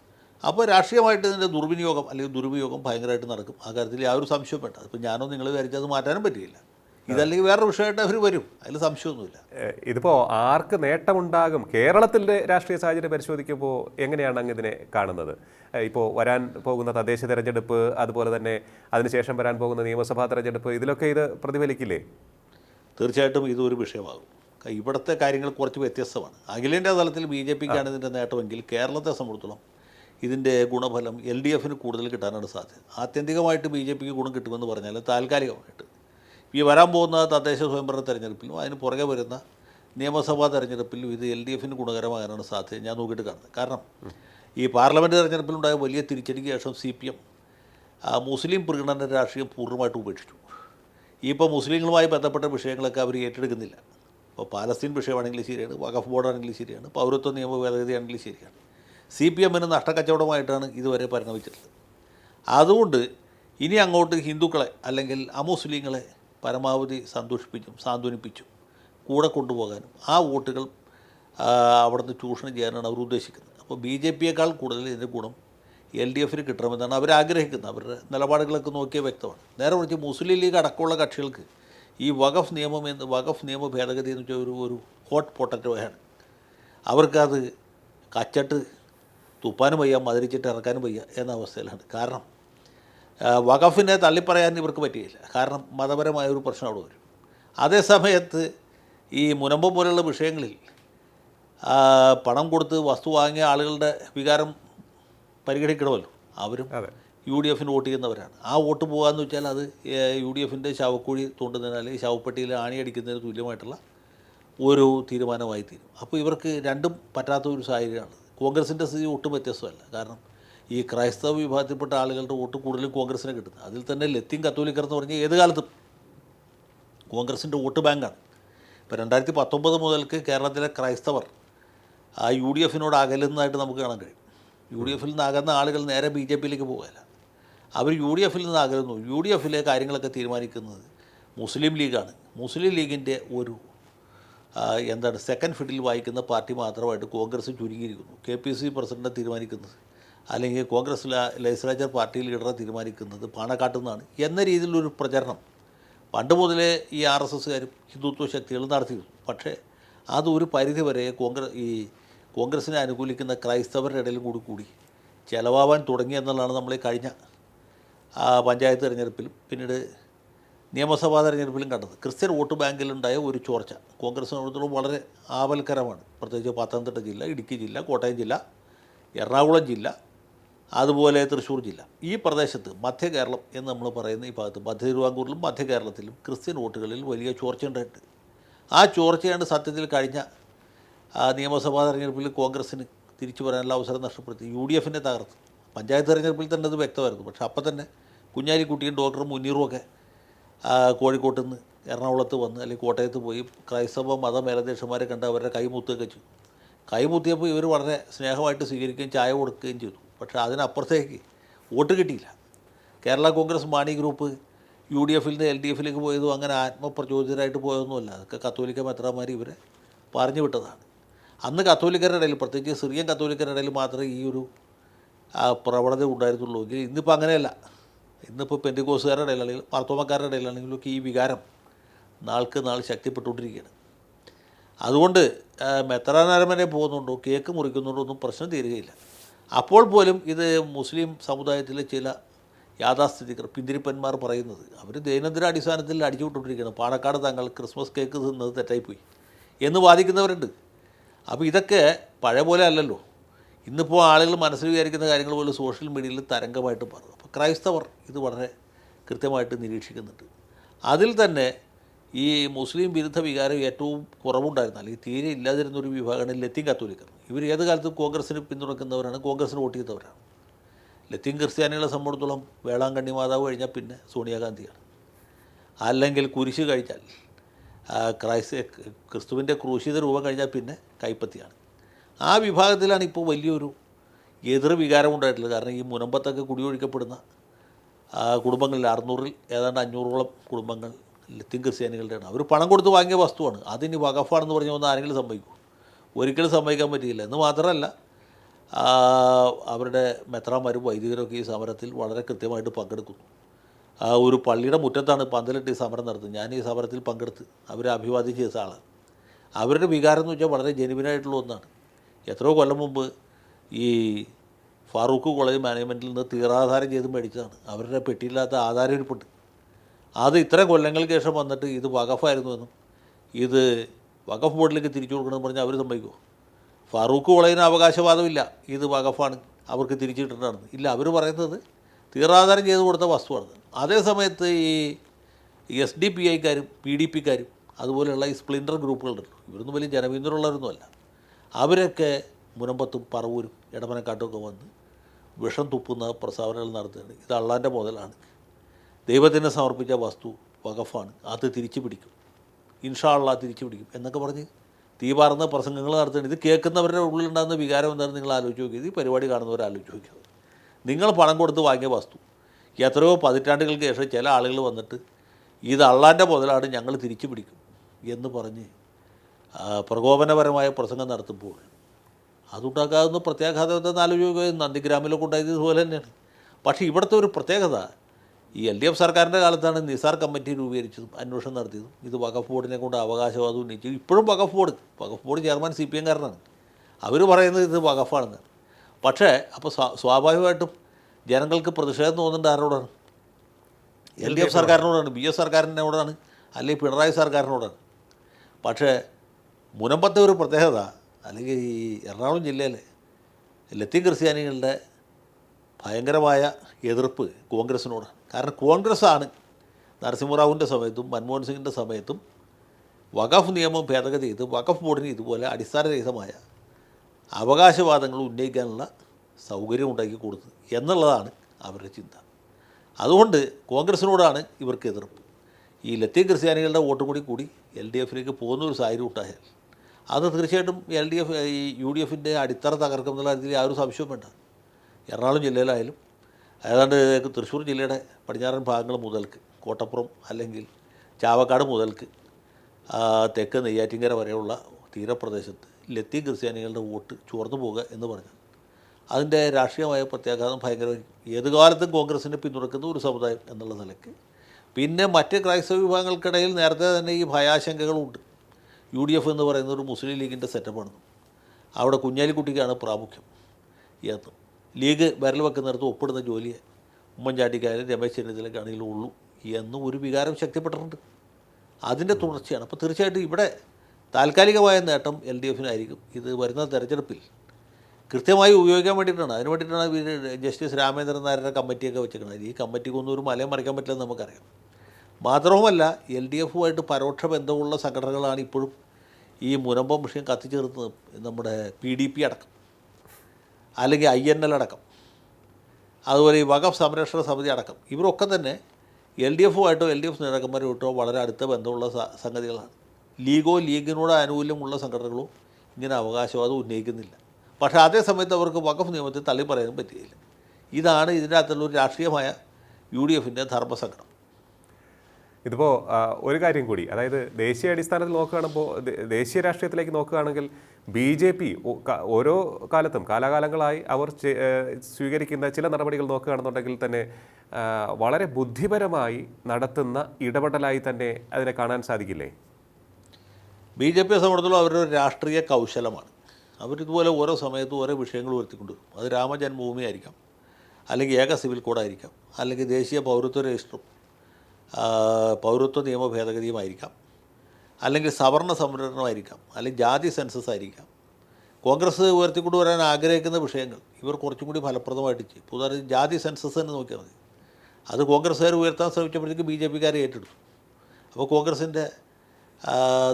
അപ്പോൾ രാഷ്ട്രീയമായിട്ട് ഇതിന്റെ ദുർവിനിയോഗം അല്ലെങ്കിൽ ദുരുപയോഗം ഭയങ്കരമായിട്ട് നടക്കും. ആ കാര്യത്തിൽ യാതൊരു സംശയവും വേണ്ട അതിപ്പോൾ ഞാനോ നിങ്ങൾ വിചാരിച്ചാൽ അത് മാറ്റാനും പറ്റില്ല ഇതല്ലെങ്കിൽ വേറെ വിഷയമായിട്ട് അവർ വരും. അതിൽ സംശയമൊന്നുമില്ല. ഇതിപ്പോൾ ആർക്ക് നേട്ടമുണ്ടാകും? കേരളത്തിന്റെ രാഷ്ട്രീയ സാഹചര്യം പരിശോധിക്കുമ്പോൾ എങ്ങനെയാണ് അങ്ങ് ഇതിനെ കാണുന്നത്? ഇപ്പോൾ വരാൻ പോകുന്ന തദ്ദേശ തെരഞ്ഞെടുപ്പ് അതുപോലെ തന്നെ അതിനുശേഷം വരാൻ പോകുന്ന നിയമസഭാ തെരഞ്ഞെടുപ്പ് ഇതിലൊക്കെ ഇത് പ്രതിഫലിക്കില്ലേ? തീർച്ചയായിട്ടും ഇതൊരു വിഷയമാകും. ഇവിടുത്തെ കാര്യങ്ങൾ കുറച്ച് വ്യത്യസ്തമാണ്. അഖിലേന്ത്യാ തലത്തിൽ ബി ജെ പിക്കാണ് ഇതിന്റെ നേട്ടമെങ്കിൽ കേരളത്തെ സംബന്ധിച്ചിടത്തോളം ഇതിന്റെ ഗുണഫലം എൽ ഡി എഫിന് കൂടുതൽ കിട്ടാനാണ് സാധ്യത. ആത്യന്തികമായിട്ട് ബി ജെ പിക്ക് ഗുണം കിട്ടുമെന്ന് പറഞ്ഞാൽ താൽക്കാലികമായിട്ട്. ഈ വരാൻ പോകുന്ന തദ്ദേശ സ്വയംഭരണ തെരഞ്ഞെടുപ്പിലും അതിന് പുറകെ വരുന്ന നിയമസഭാ തെരഞ്ഞെടുപ്പിലും ഇത് എൽ ഡി എഫിന് ഗുണകരമാകാനാണ് സാധ്യത ഞാൻ നോക്കിയിട്ട് കാണുന്നത്. കാരണം ഈ പാർലമെന്റ് തെരഞ്ഞെടുപ്പിലുണ്ടായ വലിയ തിരിച്ചടിക്ക് ശേഷം സി പി എം മുസ്ലിം പ്രകടന രാഷ്ട്രീയം പൂർണമായിട്ട് ഉപേക്ഷിച്ചു. ഇപ്പോൾ മുസ്ലിങ്ങളുമായി ബന്ധപ്പെട്ട വിഷയങ്ങളൊക്കെ അവർ ഏറ്റെടുക്കുന്നില്ല. ഇപ്പോൾ പാലസ്തീൻ വിഷയമാണെങ്കിലും ശരിയാണ് വഖഫ് ബോർഡാണെങ്കിലും ശരിയാണ് പൗരത്വ നിയമ ഭേദഗതി ആണെങ്കിലും ശരിയാണ്. സി പി എമ്മിന് നഷ്ടക്കച്ചവടമായിട്ടാണ് ഇതുവരെ പരിണമിച്ചിട്ടുള്ളത്. അതുകൊണ്ട് ഇനി അങ്ങോട്ട് ഹിന്ദുക്കളെ അല്ലെങ്കിൽ അമുസ്ലിങ്ങളെ പരമാവധി സന്തോഷിപ്പിച്ചും സാന്ത്വനിപ്പിച്ചും കൂടെ കൊണ്ടുപോകാനും ആ വോട്ടുകൾ അവിടുന്ന് ചൂഷണം ചെയ്യാനാണ് അവർ ഉദ്ദേശിക്കുന്നത്. അപ്പോൾ ബി ജെ പിയേക്കാൾ കൂടുതൽ ഇതിന്റെ ഗുണം എൽ ഡി എഫിന് കിട്ടണമെന്നാണ് അവർ ആഗ്രഹിക്കുന്നത്. അവരുടെ നിലപാടുകളൊക്കെ നോക്കിയാൽ വ്യക്തമാണ്. നേരെ മറിച്ച് മുസ്ലിം ലീഗ് അടക്കമുള്ള കക്ഷികൾക്ക് ഈ വഖഫ് നിയമം എന്ന് വഖഫ് നിയമ ഭേദഗതി എന്ന് വെച്ചാൽ ഒരു ഒരു ഹോട്ട് പൊട്ടറ്റോയാണ് അവർക്കത് കച്ചട്ട് തുപ്പാനും വയ്യ മതിരിച്ചിട്ട് ഇറക്കാനും വയ്യ എന്ന അവസ്ഥയിലാണ്. കാരണം വഖഫിനെ തള്ളിപ്പറയാൻ ഇവർക്ക് പറ്റിയില്ല. കാരണം മതപരമായ ഒരു പ്രശ്നം അവിടെ വരും. അതേസമയത്ത് ഈ മുനമ്പ് പോലുള്ള വിഷയങ്ങളിൽ പണം കൊടുത്ത് വസ്തു വാങ്ങിയ ആളുകളുടെ വികാരം പരിഗണിക്കണമല്ലോ. അവരും യു ഡി എഫിന് വോട്ട് ചെയ്യുന്നവരാണ്. ആ വോട്ട് പോകാന്ന് വെച്ചാൽ അത് യു ഡി എഫിന്റെ ശവക്കുഴി തോണ്ടുന്നതിന് അല്ലെങ്കിൽ ശവപ്പെട്ടിയിൽ ആണിയടിക്കുന്നതിന് തുല്യമായിട്ടുള്ള ഒരു തീരുമാനമായി തീരും അപ്പോൾ ഇവർക്ക് രണ്ടും പറ്റാത്ത ഒരു സാഹചര്യമാണ്. കോൺഗ്രസിന്റെ സ്ഥിതി ഒട്ടും വ്യത്യസ്തമല്ല. കാരണം ഈ ക്രൈസ്തവ വിഭാഗത്തിൽപ്പെട്ട ആളുകളുടെ വോട്ട് കൂടുതലും കോൺഗ്രസിന് കിട്ടുന്നത്. അതിൽ തന്നെ ലത്തീൻ കത്തോലിക്കർ എന്ന് പറഞ്ഞാൽ ഏത് കാലത്തും കോൺഗ്രസിന്റെ വോട്ട് ബാങ്കാണ്. ഇപ്പോൾ രണ്ടായിരത്തി പത്തൊമ്പത് മുതൽക്ക് കേരളത്തിലെ ക്രൈസ്തവർ ആ യു ഡി എഫിനോട് അകലുന്നതായിട്ട് നമുക്ക് കാണാൻ കഴിയും. യു ഡി എഫിൽ നിന്ന് അകന്ന ആളുകൾ നേരെ ബി ജെ പിയിലേക്ക് പോകില്ല അവർ യു ഡി എഫിൽ നിന്ന് അകലുന്നു. യു ഡി എഫിലെ കാര്യങ്ങളൊക്കെ തീരുമാനിക്കുന്നത് മുസ്ലിം ലീഗാണ്. മുസ്ലിം ലീഗിന്റെ ഒരു എന്താണ് സെക്കൻഡ് ഫിഡിൽ വായിക്കുന്ന പാർട്ടി മാത്രമായിട്ട് കോൺഗ്രസ് ചുരുങ്ങിയിരിക്കുന്നു. കെ പി സി പ്രസിഡന്റ് തീരുമാനിക്കുന്നത് അല്ലെങ്കിൽ കോൺഗ്രസ് ലെജിസ്ലേച്ചർ പാർട്ടി ലീഡറെ തീരുമാനിക്കുന്നത് പാണക്കാട്ടുന്നാണ്. എന്ന രീതിയിലൊരു പ്രചരണം പണ്ട് മുതലേ ഈ ആർ എസ് എസ്സുകാരും ഹിന്ദുത്വ ശക്തികളും നടത്തിയിരുന്നു. പക്ഷേ അത് ഒരു പരിധി വരെ കോൺഗ്രസ് ഈ കോൺഗ്രസിനെ അനുകൂലിക്കുന്ന ക്രൈസ്തവരുടെ ഇടയിലും കൂടി കൂടി ചിലവാവാൻ തുടങ്ങി എന്നുള്ളതാണ് നമ്മൾ കഴിഞ്ഞ പഞ്ചായത്ത് തിരഞ്ഞെടുപ്പിലും. പിന്നീട് നിയമസഭാ തെരഞ്ഞെടുപ്പിലും കണ്ടത്. ക്രിസ്ത്യൻ വോട്ട് ബാങ്കിലുണ്ടായ ഒരു ചോർച്ച. കോൺഗ്രസിനോടത്തോളം വളരെ ആവൽക്കരമാണ് പ്രത്യേകിച്ച് പത്തനംതിട്ട ജില്ല ഇടുക്കി ജില്ല കോട്ടയം ജില്ല എറണാകുളം ജില്ല അതുപോലെ തൃശ്ശൂർ ജില്ല. ഈ പ്രദേശത്ത് മധ്യ കേരളം എന്ന് നമ്മൾ പറയുന്ന ഈ ഭാഗത്ത് മധ്യ തിരുവാങ്കൂറിലും മധ്യ കേരളത്തിലും ക്രിസ്ത്യൻ വോട്ടുകളിൽ വലിയ ചോർച്ച ഉണ്ടായിട്ട് ആ ചോർച്ചയാണ് സത്യത്തിൽ കഴിഞ്ഞ നിയമസഭാ തെരഞ്ഞെടുപ്പിൽ കോൺഗ്രസ്സിന് തിരിച്ചു വരാനുള്ള അവസരം നഷ്ടപ്പെടുത്തി. യു ഡി എഫിനെ തകർത്ത്. പഞ്ചായത്ത് തെരഞ്ഞെടുപ്പിൽ തന്നെ അത് വ്യക്തമായിരുന്നു. പക്ഷേ അപ്പം തന്നെ കുഞ്ഞാലിക്കുട്ടിയും ഡോക്ടർ മുനീറും ഒക്കെ ആ, കോഴിക്കോട്ട് നിന്ന് എറണാകുളത്ത് വന്ന് അല്ലെങ്കിൽ കോട്ടയത്ത് പോയി ക്രൈസ്തവ മത മേലധ്യക്ഷന്മാരെ കണ്ട് അവരുടെ കൈമുത്തുകയൊക്കെ ചെയ്തു. കൈമുത്തിയപ്പോൾ ഇവർ വളരെ സ്നേഹമായിട്ട് സ്വീകരിക്കുകയും ചായ കൊടുക്കുകയും ചെയ്തു. പക്ഷേ അതിനപ്പുറത്തേക്ക് വോട്ട് കിട്ടിയില്ല. Kerala Congress Mani group U D എഫിൽ നിന്ന് എൽ ഡി എഫിലേക്ക് പോയതും അങ്ങനെ ആത്മപ്രചോദിതരായിട്ട് പോയതൊന്നുമല്ല. അതൊക്കെ കത്തോലിക്ക മെത്രാമാർ ഇവരെ പറഞ്ഞു വിട്ടതാണ്. അന്ന് കത്തോലിക്കരുടെ ഇടയിൽ പ്രത്യേകിച്ച് സിറിയൻ കത്തോലിക്കരുടെ ഇടയിൽ മാത്രമേ ഈ ഒരു പ്രവണത ഉണ്ടായിരുന്നുള്ളൂ. എങ്കിൽ ഇന്നിപ്പോൾ അങ്ങനെയല്ല. ഇന്നിപ്പോൾ പെന്റിക്കോസുകാരുടെ ഇടയിലാണെങ്കിലും പാർത്തോമക്കാരുടെ ഇടയിലാണെങ്കിലും ഒക്കെ ഈ വികാരം നാൾക്ക് നാൾ ശക്തിപ്പെട്ടുകൊണ്ടിരിക്കുകയാണ്. അതുകൊണ്ട് മെത്രാനരമനെ പോകുന്നുണ്ടോ കേക്ക് മുറിക്കുന്നുണ്ടോ ഒന്നും പ്രശ്നം തീരുകയില്ല. അപ്പോൾ പോലും ഇത് മുസ്ലിം സമുദായത്തിലെ ചില യാഥാസ്ഥിതികർ പിന്തിരിപ്പന്മാർ പറയുന്നത് അവർ ദൈനംദിന അടിസ്ഥാനത്തിൽ അടിച്ചുവിട്ടുകൊണ്ടിരിക്കുകയാണ് പാണക്കാട് തങ്ങൾ ക്രിസ്മസ് കേക്ക് തിന്നത് തെറ്റായിപ്പോയി എന്ന് വാദിക്കുന്നവരുണ്ട്. അപ്പോൾ ഇതൊക്കെ പഴയ പോലെ അല്ലല്ലോ. ഇന്നിപ്പോൾ ആളുകൾ മനസ്സിൽ വിചാരിക്കുന്ന കാര്യങ്ങൾ പോലും സോഷ്യൽ മീഡിയയിൽ തരംഗമായിട്ട് പറഞ്ഞു അപ്പോൾ ക്രൈസ്തവർ ഇത് വളരെ കൃത്യമായിട്ട് നിരീക്ഷിക്കുന്നുണ്ട്. അതിൽ തന്നെ ഈ മുസ്ലിം വിരുദ്ധ വികാരം ഏറ്റവും കുറവുണ്ടായിരുന്ന അല്ലെങ്കിൽ തീരെ ഇല്ലാതിരുന്ന ഒരു വിഭാഗമാണ് ലത്തീൻ കത്തോലിക്കർ. ഇവർ ഏത് കാലത്തും കോൺഗ്രസ്സിന് പിന്തുണക്കുന്നവരാണ് കോൺഗ്രസ്സിന് വോട്ട് ചെയ്തവരാണ്. ലത്തീൻ ക്രിസ്ത്യാനികളെ സംബന്ധിച്ചോളം വേളാങ്കണ്ണി മാതാവ് കഴിഞ്ഞാൽ പിന്നെ സോണിയാഗാന്ധിയാണ്. അല്ലെങ്കിൽ കുരിശ് കഴിഞ്ഞാൽ ക്രൈസ് ക്രൈസ്ത ക്രിസ്തുവിന്റെ ക്രൂശിത രൂപം കഴിഞ്ഞാൽ പിന്നെ കൈപ്പത്തിയാണ്. ആ വിഭാഗത്തിലാണ് ഇപ്പോൾ വലിയൊരു എതിർ വികാരം ഉണ്ടായിട്ടുള്ളത് കാരണം ഈ മുനമ്പത്തൊക്കെ കുടിയൊഴിക്കപ്പെടുന്ന കുടുംബങ്ങളിൽ അറുന്നൂറിൽ ഏതാണ്ട് അഞ്ഞൂറോളം കുടുംബങ്ങൾ ലത്തിൻ ക്രിസ്ത്യാനികളുടെയാണ്. അവർ പണം കൊടുത്ത് വാങ്ങിയ വസ്തുവാണ്. അതിനി വകഫാണെന്ന് പറഞ്ഞു ഒന്ന് ആരെങ്കിലും സംഭവിക്കും ഒരിക്കലും സംഭവിക്കാൻ പറ്റിയില്ല. എന്ന് മാത്രമല്ല അവരുടെ മെത്രാന്മാരും വൈദികരൊക്കെ ഈ സമരത്തിൽ വളരെ കൃത്യമായിട്ട് പങ്കെടുക്കുന്നു. ഒരു പള്ളിയുടെ മുറ്റത്താണ് പന്തലിട്ട് ഈ സമരം നടത്തുന്നത്. ഞാൻ ഈ സമരത്തിൽ പങ്കെടുത്ത് അവരെ അഭിവാദ്യം ചെയ്ത ആളാണ്. അവരുടെ വികാരം എന്ന് വെച്ചാൽ വളരെ ജനുവിനായിട്ടുള്ള ഒന്നാണ്. എത്രയോ കൊല്ലം മുമ്പ് ഈ ഫാറൂഖ് കോളേജ് മാനേജ്മെന്റിൽ നിന്ന് തീറാധാരം ചെയ്ത് മേടിച്ചതാണ്. അവരുടെ പെട്ടിയില്ലാത്ത ആധാരരിപ്പുണ്ട് അത് ഇത്രയും കൊല്ലങ്ങൾക്ക് ശേഷം വന്നിട്ട് ഇത് വകഫായിരുന്നുവെന്നും ഇത് വകഫ് ബോർഡിലേക്ക് തിരിച്ചു കൊടുക്കണമെന്ന് പറഞ്ഞാൽ അവർ സമ്മതിക്കുമോ ഫാറൂഖ് കോളേജിന് അവകാശവാദമില്ല. ഇത് വകഫാണ് അവർക്ക് തിരിച്ചു കിട്ടേണ്ടതാണ് ഇല്ല അവർ പറയുന്നത് തീറാധാരം ചെയ്ത് കൊടുത്ത വസ്തുവാണ്. അതേ സമയത്ത് ഈ എസ് ഡി പി ഐക്കാരും പി ഡി പിക്കാരും അതുപോലെയുള്ള ഈ സ്പ്ലിൻഡർ ഗ്രൂപ്പുകളുണ്ടല്ലോ. ഇവരൊന്നും വലിയ ജനപിന്തുണയുള്ളവരൊന്നുമല്ല അവരൊക്കെ മുനമ്പത്തും പറവൂരും ഇടമനക്കാട്ടുമൊക്കെ വന്ന് വിഷം തുപ്പുന്ന പ്രസ്താവനകൾ നടത്തുന്നുണ്ട്. ഇത് അള്ളാന്റെ മുതലാണ്. ദൈവത്തിന് സമർപ്പിച്ച വസ്തു വകഫാണ് അത് തിരിച്ചു പിടിക്കും. ഇൻഷാ അള്ളാ തിരിച്ചു പിടിക്കും എന്നൊക്കെ പറഞ്ഞ് തീപാർന്ന പ്രസംഗങ്ങൾ നടത്തുന്നുണ്ട്. ഇത് കേൾക്കുന്നവരുടെ ഉള്ളിലുണ്ടാകുന്ന വികാരം എന്താണെന്ന് നിങ്ങൾ ആലോചിച്ച് നോക്കിയത്. ഈ പരിപാടി കാണുന്നവർ ആലോചിച്ച് നോക്കിയത്. നിങ്ങൾ പണം കൊടുത്ത് വാങ്ങിയ വസ്തു. എത്രയോ പതിറ്റാണ്ടുകൾക്ക് ശേഷം ചില ആളുകൾ വന്നിട്ട് ഇത് അള്ളാന്റെ മുതലാണ് ഞങ്ങൾ തിരിച്ചു പിടിക്കും എന്ന് പറഞ്ഞ് പ്രകോപനപരമായ പ്രസംഗം നടത്തുമ്പോൾ അതുണ്ടാക്കാവുന്ന പ്രത്യാഘാതം എന്താണെന്ന് ആലോചിക്കുക. നന്ദിഗ്രാമിലൊക്കെ ഉണ്ടായത് ഇതുപോലെ തന്നെയാണ്. പക്ഷേ ഇവിടുത്തെ ഒരു പ്രത്യേകത ഈ എൽ ഡി എഫ് സർക്കാരിന്റെ കാലത്താണ് നിസാർ കമ്മിറ്റി രൂപീകരിച്ചതും അന്വേഷണം നടത്തിയതും. ഇത് വഖഫ് ബോർഡിനെ കൊണ്ട് അവകാശവാദം ഉന്നയിച്ചു. ഇപ്പോഴും Waqf board Waqf board chairman C P എംകാരനാണ് അവർ പറയുന്നത് ഇത് വഖഫാണെന്ന്. പക്ഷേ അപ്പോൾ സ്വാ- സ്വാഭാവികമായിട്ടും ജനങ്ങൾക്ക് പ്രതിഷേധം തോന്നുന്നത് ആരോടാണ്? എൽ ഡി എഫ് സർക്കാരിനോടാണ് ബി എസ് സർക്കാരിനോടാണ് അല്ലെങ്കിൽ പിണറായി സർക്കാരിനോടാണ്. പക്ഷേ മുനമ്പത്തെ ഒരു പ്രത്യേകത അല്ലെങ്കിൽ ഈ എറണാകുളം ജില്ലയിലെ ലത്തീൻ ക്രിസ്ത്യാനികളുടെ ഭയങ്കരമായ എതിർപ്പ് കോൺഗ്രസ്സിനോട് കാരണം കോൺഗ്രസ്സാണ് നരസിംഹറാവുവിന്റെ സമയത്തും മൻമോഹൻ സിംഗിന്റെ സമയത്തും വഖഫ് നിയമം ഭേദഗതി ചെയ്ത് വഖഫ് ബോർഡിന് ഇതുപോലെ അടിസ്ഥാനരഹിതമായ അവകാശവാദങ്ങൾ ഉന്നയിക്കാനുള്ള സൗകര്യം ഉണ്ടാക്കി കൊടുത്തു എന്നുള്ളതാണ് അവരുടെ ചിന്ത. അതുകൊണ്ട് കോൺഗ്രസിനോടാണ് ഇവർക്ക് എതിർപ്പ്. ഈ ലത്തീൻ ക്രിസ്ത്യാനികളുടെ വോട്ടും കൂടി കൂടി എൽ ഡി എഫിലേക്ക് പോകുന്ന ഒരു സാഹചര്യം ഉണ്ടായാൽ അത് തീർച്ചയായിട്ടും എൽ ഡി എഫ് ഈ യു ഡി എഫിന്റെ അടിത്തറ തകർക്കും എന്നുള്ള കാര്യത്തിൽ യാതൊരു സംശയവും വേണ്ട. എറണാകുളം ജില്ലയിലായാലും ഏതാണ്ട് തൃശ്ശൂർ ജില്ലയുടെ പടിഞ്ഞാറൻ ഭാഗങ്ങൾ മുതൽക്ക് കോട്ടപ്പുറം അല്ലെങ്കിൽ ചാവക്കാട് മുതൽക്ക് തെക്ക് നെയ്യാറ്റിങ്കര വരെയുള്ള തീരപ്രദേശത്ത് ലത്തി ക്രിസ്ത്യാനികളുടെ വോട്ട് ചോർന്നു പോവുക എന്ന് പറഞ്ഞാൽ അതിന്റെ രാഷ്ട്രീയമായ പ്രത്യാഘാതം ഭയങ്കരമായിരിക്കും ഏത് കാലത്തും കോൺഗ്രസിനെ പിന്തുണക്കുന്ന ഒരു സമുദായം എന്നുള്ള നിലയ്ക്ക്. പിന്നെ മറ്റ് ക്രൈസ്തവ വിഭാഗങ്ങൾക്കിടയിൽ നേരത്തെ തന്നെ ഈ ഭയാശങ്കകളുണ്ട്. യു ഡി എഫ് എന്ന് പറയുന്ന ഒരു മുസ്ലിം ലീഗിന്റെ സെറ്റപ്പാണ്. അവിടെ കുഞ്ഞാലിക്കുട്ടിക്കാണ് പ്രാമുഖ്യം. ഇതിനകത്ത് ലീഗ് വിരൽ വെക്കുന്നിടത്ത് ഒപ്പിടുന്ന ജോലിയെ ഉമ്മൻചാണ്ടിക്കായാലും രമേശ് ചെന്നിത്തലക്കാണെങ്കിലും ഉള്ളൂ എന്നും ഒരു വികാരം ശക്തിപ്പെട്ടിട്ടുണ്ട്. അതിന്റെ തുടർച്ചയാണ്. അപ്പോൾ തീർച്ചയായിട്ടും ഇവിടെ താൽക്കാലികമായ നേട്ടം എൽ ഡി എഫിനായിരിക്കും. ഇത് വരുന്ന തെരഞ്ഞെടുപ്പിൽ കൃത്യമായി ഉപയോഗിക്കാൻ വേണ്ടിയിട്ടാണ്. അതിന് വേണ്ടിയിട്ടാണ് ജസ്റ്റിസ് രാമേന്ദ്രൻ നായരുടെ കമ്മിറ്റിയൊക്കെ വെച്ചിരിക്കുന്നത്. ഈ കമ്മിറ്റിക്കൊന്നും ഒരു മലയും മറിക്കാൻ പറ്റില്ലെന്ന് നമുക്കറിയാം. മാത്രവുമല്ല എൽ ഡി എഫുമായിട്ട് പരോക്ഷ ബന്ധമുള്ള സംഘടനകളാണ് ഇപ്പോഴും ഈ മുനമ്പം വിഷയം കത്തിച്ചേർത്ത് നമ്മുടെ പി ഡി പി അടക്കം. അല്ലെങ്കിൽ ഐ എൻ എൽ അടക്കം. അതുപോലെ ഈ വഖഫ് സംരക്ഷണ സമിതി അടക്കം. ഇവരൊക്കെ തന്നെ എൽ ഡി എഫുമായിട്ടോ എൽ ഡി എഫ് നേതാക്കന്മാരുമായിട്ടോ വളരെ അടുത്ത ബന്ധമുള്ള സംഗതികളാണ്. ലീഗോ ലീഗിനോട് ആനുകൂല്യമുള്ള സംഘടനകളോ ഇങ്ങനെ അവകാശവാദം ഉന്നയിക്കുന്നില്ല. പക്ഷേ അതേ സമയത്ത് അവർക്ക് വഖഫ് നിയമത്തിൽ തള്ളി പറയാനും പറ്റുകയില്ല ഇതാണ് ഇതിന്റെ അകത്തുള്ള ഒരു രാഷ്ട്രീയമായ യു ഡി എഫിന്റെ ധർമ്മസങ്കടം. ഇതിപ്പോൾ ഒരു കാര്യം കൂടി. അതായത് ദേശീയ അടിസ്ഥാനത്തിൽ നോക്കുകയാണെങ്കിൽ ദേശീയ രാഷ്ട്രീയത്തിലേക്ക് നോക്കുകയാണെങ്കിൽ ബി ജെ പി ഓരോ കാലത്തും കാലാകാലങ്ങളായി അവർ സ്വീകരിക്കുന്ന ചില നടപടികൾ നോക്കുകയാണെന്നുണ്ടെങ്കിൽ തന്നെ വളരെ ബുദ്ധിപരമായി നടത്തുന്ന ഇടപെടലായി തന്നെ അതിനെ കാണാൻ സാധിക്കില്ലേ? ബി ജെ പിയെ സംബന്ധിച്ചിടത്തോളം അവരുടെ ഒരു രാഷ്ട്രീയ കൗശലമാണ്. അവരിതുപോലെ ഓരോ സമയത്തും ഓരോ വിഷയങ്ങൾ ഉയർത്തിക്കൊണ്ടുവരും അത് രാമജന്മഭൂമി ആയിരിക്കാം അല്ലെങ്കിൽ ഏക സിവിൽ കോഡായിരിക്കാം അല്ലെങ്കിൽ ദേശീയ പൗരത്വ രജിസ്റ്ററും. പൗരത്വ നിയമ ഭേദഗതിയുമായിരിക്കാം. അല്ലെങ്കിൽ സവർണ സംവരണമായിരിക്കാം അല്ലെങ്കിൽ ജാതി സെൻസസ് ആയിരിക്കാം. കോൺഗ്രസ് ഉയർത്തിക്കൊണ്ടുവരാൻ ആഗ്രഹിക്കുന്ന വിഷയങ്ങൾ ഇവർ കുറച്ചും കൂടി ഫലപ്രദമായിട്ട് ചെയ്യും. പുതുതായി ജാതി സെൻസസ് എന്ന് നോക്കിയാൽ മതി. അത് കോൺഗ്രസ്സുകാർ ഉയർത്താൻ ശ്രമിച്ചപ്പോഴത്തേക്ക് ബി ജെ പിക്കാരെ ഏറ്റെടുത്തു. അപ്പോൾ കോൺഗ്രസിന്റെ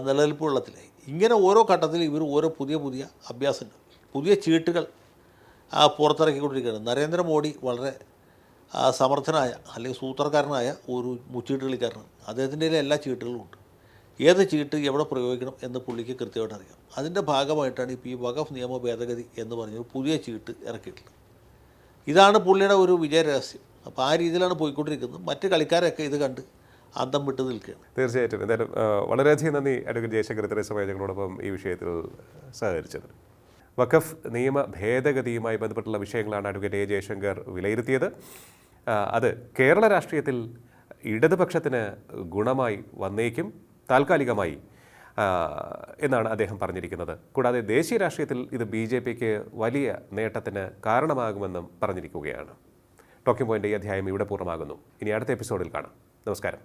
നിലനിൽപ്പ് വെള്ളത്തിലായി ഇങ്ങനെ ഓരോ ഘട്ടത്തിൽ ഇവർ ഓരോ പുതിയ പുതിയ അഭ്യാസങ്ങൾ പുതിയ ചീട്ടുകൾ പുറത്തിറക്കിക്കൊണ്ടിരിക്കുകയാണ്. നരേന്ദ്രമോദി വളരെ സമർത്ഥനായ അല്ലെങ്കിൽ സൂത്രക്കാരനായ ഒരു മുച്ചീട്ട് കളിക്കാരനാണ് അദ്ദേഹത്തിന്റെ എല്ലാ ചീട്ടുകളും ഉണ്ട്. ഏത് ചീട്ട് എവിടെ പ്രയോഗിക്കണം എന്ന് പുള്ളിക്ക് കൃത്യമായിട്ട് അറിയാം. അതിന്റെ ഭാഗമായിട്ടാണ് ഇപ്പോൾ ഈ വഖഫ് നിയമ ഭേദഗതി എന്ന് പറഞ്ഞൊരു പുതിയ ചീട്ട് ഇറക്കിയിട്ടുള്ളത്. ഇതാണ് പുള്ളിയുടെ ഒരു വിജയ രഹസ്യം. അപ്പോൾ ആ രീതിയിലാണ് പോയിക്കൊണ്ടിരിക്കുന്നത്. മറ്റ് കളിക്കാരൊക്കെ ഇത് കണ്ട് അന്തം വിട്ട് നിൽക്കുകയാണ്. തീർച്ചയായിട്ടും. എന്തായാലും വളരെയധികം നന്ദി അഡ്വക്കേറ്റ് ജയശങ്കർ ഇത്രയും സമയം ഞങ്ങളോടൊപ്പം ഈ വിഷയത്തിൽ സഹകരിച്ചത് വഖഫ് നിയമ ഭേദഗതിയുമായി ബന്ധപ്പെട്ടുള്ള വിഷയങ്ങളാണ് അഡ്വക്കേറ്റ് എ ജയശങ്കർ വിലയിരുത്തിയത്. അത് കേരള രാഷ്ട്രീയത്തിൽ ഇടതുപക്ഷത്തിന് ഗുണമായി വന്നേക്കും താൽക്കാലികമായി എന്നാണ് അദ്ദേഹം പറഞ്ഞിരിക്കുന്നത്. കൂടാതെ ദേശീയ രാഷ്ട്രീയത്തിൽ ഇത് ബി ജെ പിക്ക് വലിയ നേട്ടത്തിന് കാരണമാകുമെന്നും പറഞ്ഞിരിക്കുകയാണ്. ടോക്കിംഗ് പോയിന്റ് ഈ അധ്യായം ഇവിടെ പൂർണമാകുന്നു. ഇനി അടുത്ത എപ്പിസോഡിൽ കാണാം. നമസ്കാരം.